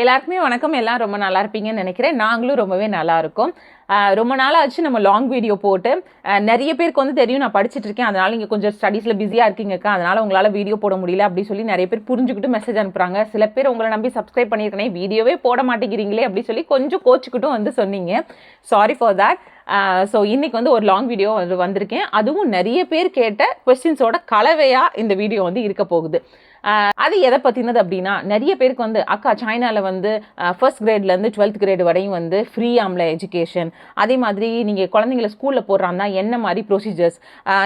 எல்லாருக்குமே வணக்கம். எல்லாம் ரொம்ப நல்லா இருப்பீங்கன்னு நினைக்கிறேன். நாங்களும் ரொம்பவே நல்லா இருக்கோம். ரொம்ப நாள் ஆச்சு நம்ம லாங் வீடியோ போட்டு. நிறைய பேருக்கு வந்து தெரியும். நான் படிச்சிட்டு இருக்கேன். அதனால நீங்கள் கொஞ்சம் ஸ்டடீஸில் பிஸியாக இருக்கீங்கக்கா அதனால உங்களால் வீடியோ போட முடியல அப்படின்னு சொல்லி நிறைய பேர் புரிஞ்சுக்கிட்டு மெசேஜ் அனுப்புறாங்க. சில பேர் உங்களை நம்பி சப்ஸ்கிரைப் பண்ணியிருக்கனே வீடியோவே போட மாட்டேங்கிறீங்களே அப்படின்னு சொல்லி கொஞ்சம் கோச்சுக்கிட்டும் வந்து சொன்னீங்க. சாரி ஃபார் தட் ஸோ இன்றைக்கி வந்து ஒரு லாங் வீடியோ வந்து வந்திருக்கேன். அதுவும் நிறைய பேர் கேட்ட கொஸ்டின்ஸோட கலவையாக இந்த வீடியோ வந்து இருக்க போகுது. அது எதை பற்றினது அப்படின்னா நிறைய பேருக்கு வந்து அக்கா சைனாவில் வந்து ஃபர்ஸ்ட் கிரேட்லேருந்து டுவெல்த் கிரேடு வரையும் வந்து ஃப்ரீ ஆம்ல எஜுகேஷன் அதே மாதிரி நீங்கள் குழந்தைங்கள ஸ்கூலில் போடுறாங்கன்னா என்ன மாதிரி ப்ரொசீஜர்ஸ்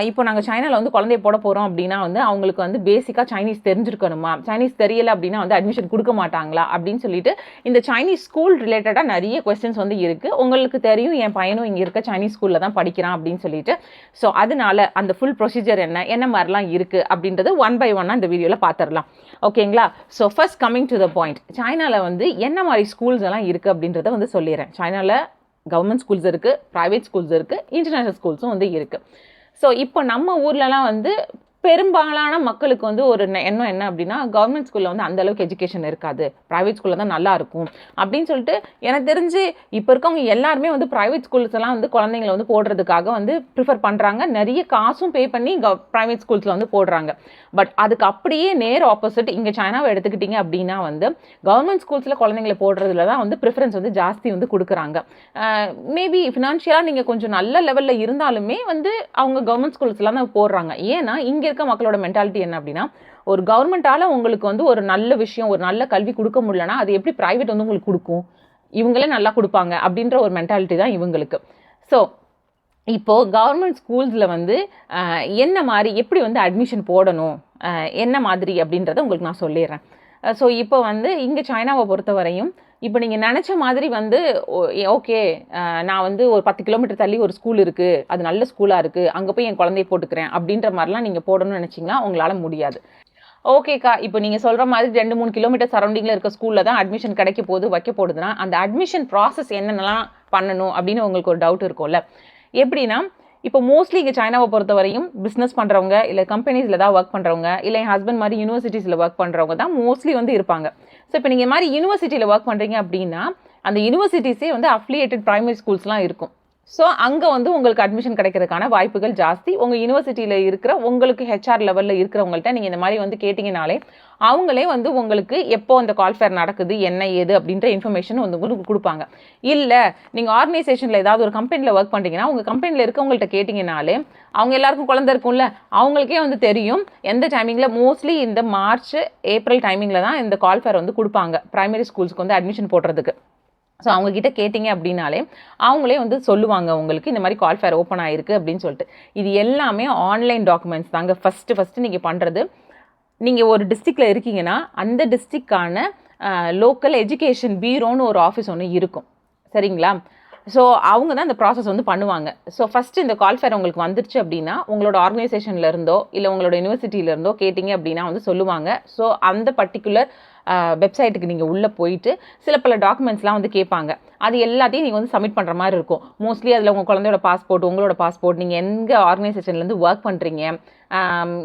இப்போ நாங்கள் சைனாவில் வந்து குழந்தைய போட போகிறோம் அப்படின்னா வந்து அவங்களுக்கு வந்து பேசிக்காக சைனீஸ் தெரிஞ்சிருக்கணுமா? சைனீஸ் தெரியலை அப்படின்னா வந்து அட்மிஷன் கொடுக்க மாட்டாங்களா? அப்படின்னு சொல்லிட்டு இந்த சைனீஸ் ஸ்கூல் ரிலேட்டடாக நிறைய கொஸ்டின்ஸ் வந்து இருக்குது உங்களுக்கு தெரியும் என் பையனும் இங்கே இருக்க சைனீஸ் ஸ்கூலில் தான் படிக்கிறான் அப்படின்னு சொல்லிட்டு. ஸோ அதனால அந்த ஃபுல் ப்ரொசீஜர் என்ன? என்ன மாதிரிலாம் இருக்குது அப்படின்றது ஒன் பை ஒன்னாக இந்த வீடியோவில் பார்த்துடலாம் ஓகேங்களா? So first coming to the point சைனாவில் வந்து என்ன மாதிரி ஸ்கூல்ஸ் எல்லாம் இருக்குது அப்படின்றத வந்து சொல்லிடுறேன். சைனாவில் கவர்மெண்ட் ஸ்கூல்ஸ் இருக்குது ப்ரைவேட் ஸ்கூல்ஸ் இருக்குது இன்டர்நேஷ்னல் ஸ்கூல்ஸும் வந்து இருக்குது ஸோ இப்போ நம்ம ஊர்லலாம் வந்து பெரும்பாலான மக்களுக்கு வந்து ஒரு எண்ணம் என்ன அப்படின்னா கவர்மெண்ட் ஸ்கூலில் வந்து அந்த அளவுக்கு எஜுகேஷன் இருக்காது. ப்ரைவேட் ஸ்கூலில் தான் நல்லா இருக்கும். அப்படின்னு சொல்லிட்டு எனக்கு தெரிஞ்சு இப்போ இருக்கவங்க எல்லாருமே வந்து ப்ரைவேட் ஸ்கூல்ஸ் எல்லாம் வந்து குழந்தைங்களை வந்து போடுறதுக்காக வந்து ப்ரிஃபர் பண்ணுறாங்க நிறைய காசும் பே பண்ணி ப்ரைவேட் ஸ்கூல்ஸில் வந்து போடுறாங்க. பட் அதுக்கு அப்படியே நேர் ஆப்போசிட் இங்கே சைனாவை எடுத்துக்கிட்டிங்க அப்படின்னா வந்து கவர்மெண்ட் ஸ்கூல்ஸில் குழந்தைங்களை போடுறதுல தான் வந்து ப்ரிஃபரன்ஸ் வந்து ஜாஸ்தி வந்து கொடுக்குறாங்க. மேபி ஃபினான்ஷியலாக நீங்கள் கொஞ்சம் நல்ல லெவலில் இருந்தாலுமே வந்து அவங்க கவர்மெண்ட் ஸ்கூல்ஸ்லாம் தான் போடுறாங்க. ஏன்னா இங்கே இருக்க மக்களோட மென்டாலிட்டி என்ன அப்படின்னா ஒரு கவர்மெண்ட்டால் உங்களுக்கு வந்து ஒரு நல்ல விஷயம் ஒரு நல்ல கல்வி கொடுக்க முடியலன்னா அது எப்படி ப்ரைவேட் வந்து உங்களுக்கு கொடுக்கும்? இவங்களே நல்லா கொடுப்பாங்க அப்படின்ற ஒரு மென்டாலிட்டி தான் இவங்களுக்கு. ஸோ இப்போது கவர்மெண்ட் ஸ்கூல்ஸில் வந்து என்ன மாதிரி எப்படி வந்து அட்மிஷன் போடணும் என்ன மாதிரி அப்படின்றத உங்களுக்கு நான் சொல்லிடுறேன். ஸோ இப்போ வந்து இங்கே சைனாவை பொறுத்த வரையும் இப்போ நீங்கள் நினச்ச மாதிரி வந்து ஓகே நான் வந்து ஒரு பத்து கிலோமீட்டர் தள்ளி ஒரு ஸ்கூல் இருக்குது அது நல்ல ஸ்கூலாக இருக்குது அங்கே போய் என் குழந்தைய போட்டுக்கிறேன். அப்படின்ற மாதிரிலாம் நீங்கள் போடணும்னு நினச்சிங்கன்னா உங்களால் முடியாது. ஓகேக்கா இப்போ நீங்கள் சொல்கிற மாதிரி ரெண்டு மூணு கிலோமீட்டர் சரௌண்டிங்கில் இருக்க ஸ்கூலில் தான் அட்மிஷன் கிடைக்க போது வைக்க போடுதுன்னா அந்த அட்மிஷன் ப்ராசஸ் என்னென்னலாம் பண்ணணும் அப்படின்னு உங்களுக்கு ஒரு டவுட் இருக்கும்ல. எப்படின்னா இப்போ மோஸ்ட்லி இங்கே சைனாவை பொறுத்த வரையும் பிஸ்னஸ் பண்ணுறவங்க இல்லை கம்பெனிஸில் தான் ஒர்க் பண்ணுறவங்க இல்லை என் ஹஸ்பண்ட் மாதிரி யூனிவர்சிட்டிஸில் ஒர்க் பண்ணுறவங்க தான் மோஸ்ட்லி வந்து இருப்பாங்க. ஸோ இப்போ நீங்கள் மாதிரி யூனிவர்சிட்டியில் ஒர்க் பண்ணுறீங்க அப்படின்னா அந்த யூனிவர்சிட்டிஸே வந்து அஃப்லியேட்டட் ப்ரைமரி ஸ்கூல்ஸ்லாம் இருக்கும். ஸோ அங்கே வந்து உங்களுக்கு அட்மிஷன் கிடைக்கிறதுக்கான வாய்ப்புகள் ஜாஸ்தி. உங்கள் யூனிவர்சிட்டியில் இருக்கிற உங்களுக்கு ஹெச்ஆர் லெவலில் இருக்கிறவங்கள்ட்ட நீங்கள் இந்த மாதிரி வந்து கேட்டிங்கனாலே அவங்களே வந்து உங்களுக்கு எப்போ அந்த கால்ஃபேர் நடக்குது என்ன ஏது அப்படின்ற இன்ஃபர்மேஷன் வந்து உங்களுக்கு கொடுப்பாங்க. இல்லை நீங்கள் ஆர்கனைசேஷனில் ஏதாவது ஒரு கம்பெனியில் ஒர்க் பண்ணுறீங்கன்னா உங்கள் கம்பெனியில் இருக்கவங்கள்ட்ட கேட்டிங்கனாலே அவங்க எல்லாருக்கும் குழந்தை இருக்கும்ல அவங்களுக்கே வந்து தெரியும் எந்த டைமிங்கில் மோஸ்ட்லி இந்த மார்ச் ஏப்ரல் டைமிங்கில் தான் இந்த கால்ஃபேர் வந்து கொடுப்பாங்க ப்ரைமரி ஸ்கூல்ஸ்க்கு வந்து அட்மிஷன் போடுறதுக்கு. ஸோ அவங்க கிட்ட கேட்டிங்க அப்படின்னாலே அவங்களே வந்து சொல்லுவாங்க உங்களுக்கு இந்த மாதிரி கால் ஃபேர் ஓப்பன் ஆகிருக்கு அப்படின்னு சொல்லிட்டு. இது எல்லாமே ஆன்லைன் டாக்குமெண்ட்ஸ் தாங்க. ஃபஸ்ட்டு ஃபஸ்ட்டு நீங்கள் பண்ணுறது நீங்கள் ஒரு டிஸ்ட்ரிக்டில் இருக்கீங்கன்னா அந்த டிஸ்ட்ரிக்டான லோக்கல் எஜுகேஷன் பீரோன்னு ஒரு ஆஃபீஸ் ஒன்று இருக்கும். சரிங்களா? ஸோ அவங்க தான் இந்த ப்ராசஸ் வந்து பண்ணுவாங்க. ஸோ ஃபஸ்ட்டு இந்த கால் ஃபேர் உங்களுக்கு வந்துருச்சு அப்படின்னா உங்களோட ஆர்கனைசேஷன்ல இருந்தோ இல்லை உங்களோட யூனிவர்சிட்டியிலேருந்தோ கேட்டிங்க அப்படின்னா வந்து சொல்லுவாங்க. ஸோ அந்த பர்டிகுலர் வெப்சைட்டுக்கு நீங்கள் உள்ளே போயிட்டு சில பல டாக்குமெண்ட்ஸ்லாம் வந்து கேட்பாங்க அது எல்லாத்தையும் நீங்கள் வந்து சப்மிட் பண்ணுற மாதிரி இருக்கும். மோஸ்ட்லி அதில் உங்கள் குழந்தையோட பாஸ்போர்ட் உங்களோட பாஸ்போர்ட் நீங்கள் எங்கே ஆர்கனைசேஷன்லேருந்து ஒர்க் பண்ணுறீங்க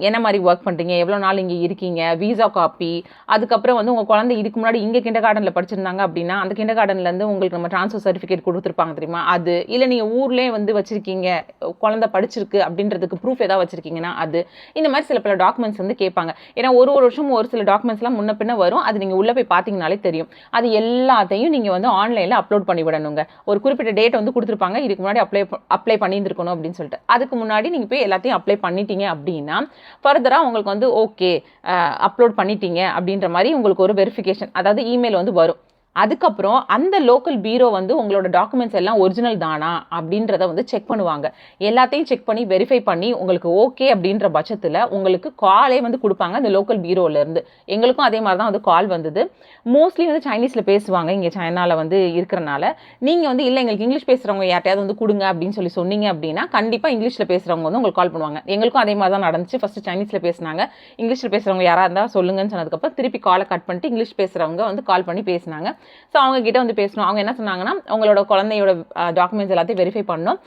என்ன மாதிரி ஒர்க் பண்ணுறீங்க எவ்வளோ நாள் இங்கே இருக்கீங்க? விசா காப்பி அதுக்கப்புறம் வந்து உங்கள் குழந்தை இதுக்கு முன்னாடி இங்கே கிண்டர் கார்டனில் படிச்சிருந்தாங்க அப்படின்னா அந்த கிண்டர் கார்டன்லேருந்து உங்களுக்கு நம்ம ட்ரான்ஸ்ஃபர் சர்டிஃபிகேட் கொடுத்துருப்பாங்க தெரியுமா? அது. இல்லை நீங்கள் ஊர்லேயே வந்து வச்சுருக்கீங்க குழந்தை படிச்சிருக்கு அப்படின்றதுக்கு ப்ரூஃப் ஏதாவது வச்சுருக்கீங்கன்னா அது. இந்த மாதிரி சில பல டாக்குமெண்ட்ஸ் வந்து கேட்பாங்க. ஏன்னா ஒரு ஒரு வருஷம் ஒரு சில டாக்குமெண்ட்ஸ்லாம் முன்ன பின்ன வரும். அது நீங்கள் உள்ளே போய் பார்த்தீங்கனாலே தெரியும். அது எல்லாத்தையும் நீங்கள் வந்து ஆன்லைனில் அப்லோட் பண்ணி விடணுங்க. ஒரு குறிப்பிட்ட டேட் வந்து கொடுத்துருப்பாங்க. இதுக்கு முன்னாடி அப்ளை அப்ளை பண்ணியிருந்துருக்கணும் அப்படின்னு சொல்லிட்டு. அதுக்கு முன்னாடி நீங்கள் போய் எல்லாத்தையும் அப்ளை பண்ணிட்டீங்க அப்படின்னு ஃபர்தராக உங்களுக்கு வந்து ஓகே அப்லோட் பண்ணிட்டீங்க அப்படின்ற மாதிரி உங்களுக்கு ஒரு வெரிஃபிகேஷன் அதாவது இமெயில் வந்து வரும். அதுக்கப்புறம் அந்த லோக்கல் பீரோ வந்து உங்களோட டாக்குமெண்ட்ஸ் எல்லாம் ஒரிஜினல் தானா அப்படின்றத வந்து செக் பண்ணுவாங்க. எல்லாத்தையும் செக் பண்ணி வெரிஃபை பண்ணி உங்களுக்கு ஓகே அப்படின்ற பட்சத்தில் உங்களுக்கு காலே வந்து கொடுப்பாங்க அந்த லோக்கல் பீரோலேருந்து எங்களுக்கும் அதே மாதிரி தான் வந்து கால் வந்தது. மோஸ்ட்லி வந்து சைனீஸில் பேசுவாங்க இங்கே சைனாவில் வந்து இருக்கிறனால. நீங்கள் வந்து இல்லை எங்களுக்கு இங்கிலீஷ் பேசுகிறவங்க யார்ட்டையாவது வந்து கொடுங்க அப்படின்னு சொல்லி சொன்னீங்க அப்படின்னா கண்டிப்பாக இங்கிலீஷில் பேசுகிறவங்க வந்து உங்களுக்கு கால் பண்ணுவாங்க. எங்களுக்கும் அதே மாதிரி தான் நடந்துச்சு ஃபஸ்ட்டு சைனீஸில் பேசினாங்க. இங்கிலீஷில் பேசுகிறவங்க யாராக இருந்தால் சொல்லுங்கன்னு சொன்னதுக்கப்புறம் திருப்பி காலை கட் பண்ணிட்டு இங்கிலீஷ் பேசுகிறவங்க வந்து கால் பண்ணி பேசினாங்க. ஸோ அவங்கக்கிட்ட வந்து பேசணும். அவங்க என்ன சொன்னாங்கன்னா உங்களோட குழந்தையோட டாக்குமெண்ட்ஸ் எல்லாத்தையும் வெரிஃபை பண்ணணும்.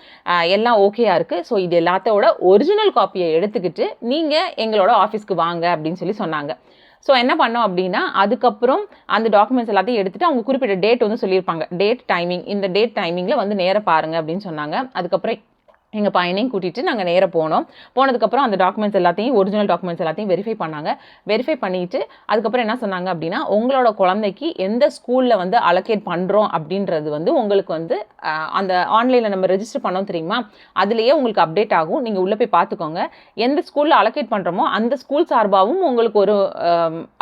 எல்லாம் ஓகேயா இருக்குது ஸோ இது எல்லாத்தோட ஒரிஜினல் காப்பியை எடுத்துக்கிட்டு நீங்கள் எங்களோட ஆஃபீஸ்க்கு வாங்க அப்படின்னு சொல்லி சொன்னாங்க. ஸோ என்ன பண்ணோம் அப்படின்னா அதுக்கப்புறம் அந்த டாக்குமெண்ட்ஸ் எல்லாத்தையும் எடுத்துகிட்டு அவங்க குறிப்பிட்ட டேட் வந்து சொல்லியிருப்பாங்க. டேட் டைமிங் இந்த டேட் டைமிங்கில் வந்து நேராக பாருங்கள் அப்படின்னு சொன்னாங்க. அதுக்கப்புறம் எங்கள் பையனையும் கூட்டிகிட்டு நாங்கள் நேராக போனோம். போனதுக்கப்புறம் அந்த டாக்குமெண்ட்ஸ் எல்லாத்தையும் ஒரிஜினல் டாக்குமெண்ட்ஸ் எல்லாத்தையும் வெரிஃபை பண்ணாங்க. வெரிஃபை பண்ணிவிட்டு அதுக்கப்புறம் என்ன சொன்னாங்க அப்படின்னா உங்களோட குழந்தைக்கு எந்த ஸ்கூலில் வந்து அலோகேட் பண்ணுறோம் அப்படின்றது வந்து உங்களுக்கு வந்து அந்த ஆன்லைனில் நம்ம ரெஜிஸ்டர் பண்ணோம் தெரியுமா? அதுலேயே உங்களுக்கு அப்டேட் ஆகும். நீங்கள் உள்ளே போய் பார்த்துக்கோங்க. எந்த ஸ்கூலில் அலோகேட் பண்ணுறோமோ அந்த ஸ்கூல் சார்பாகவும் உங்களுக்கு ஒரு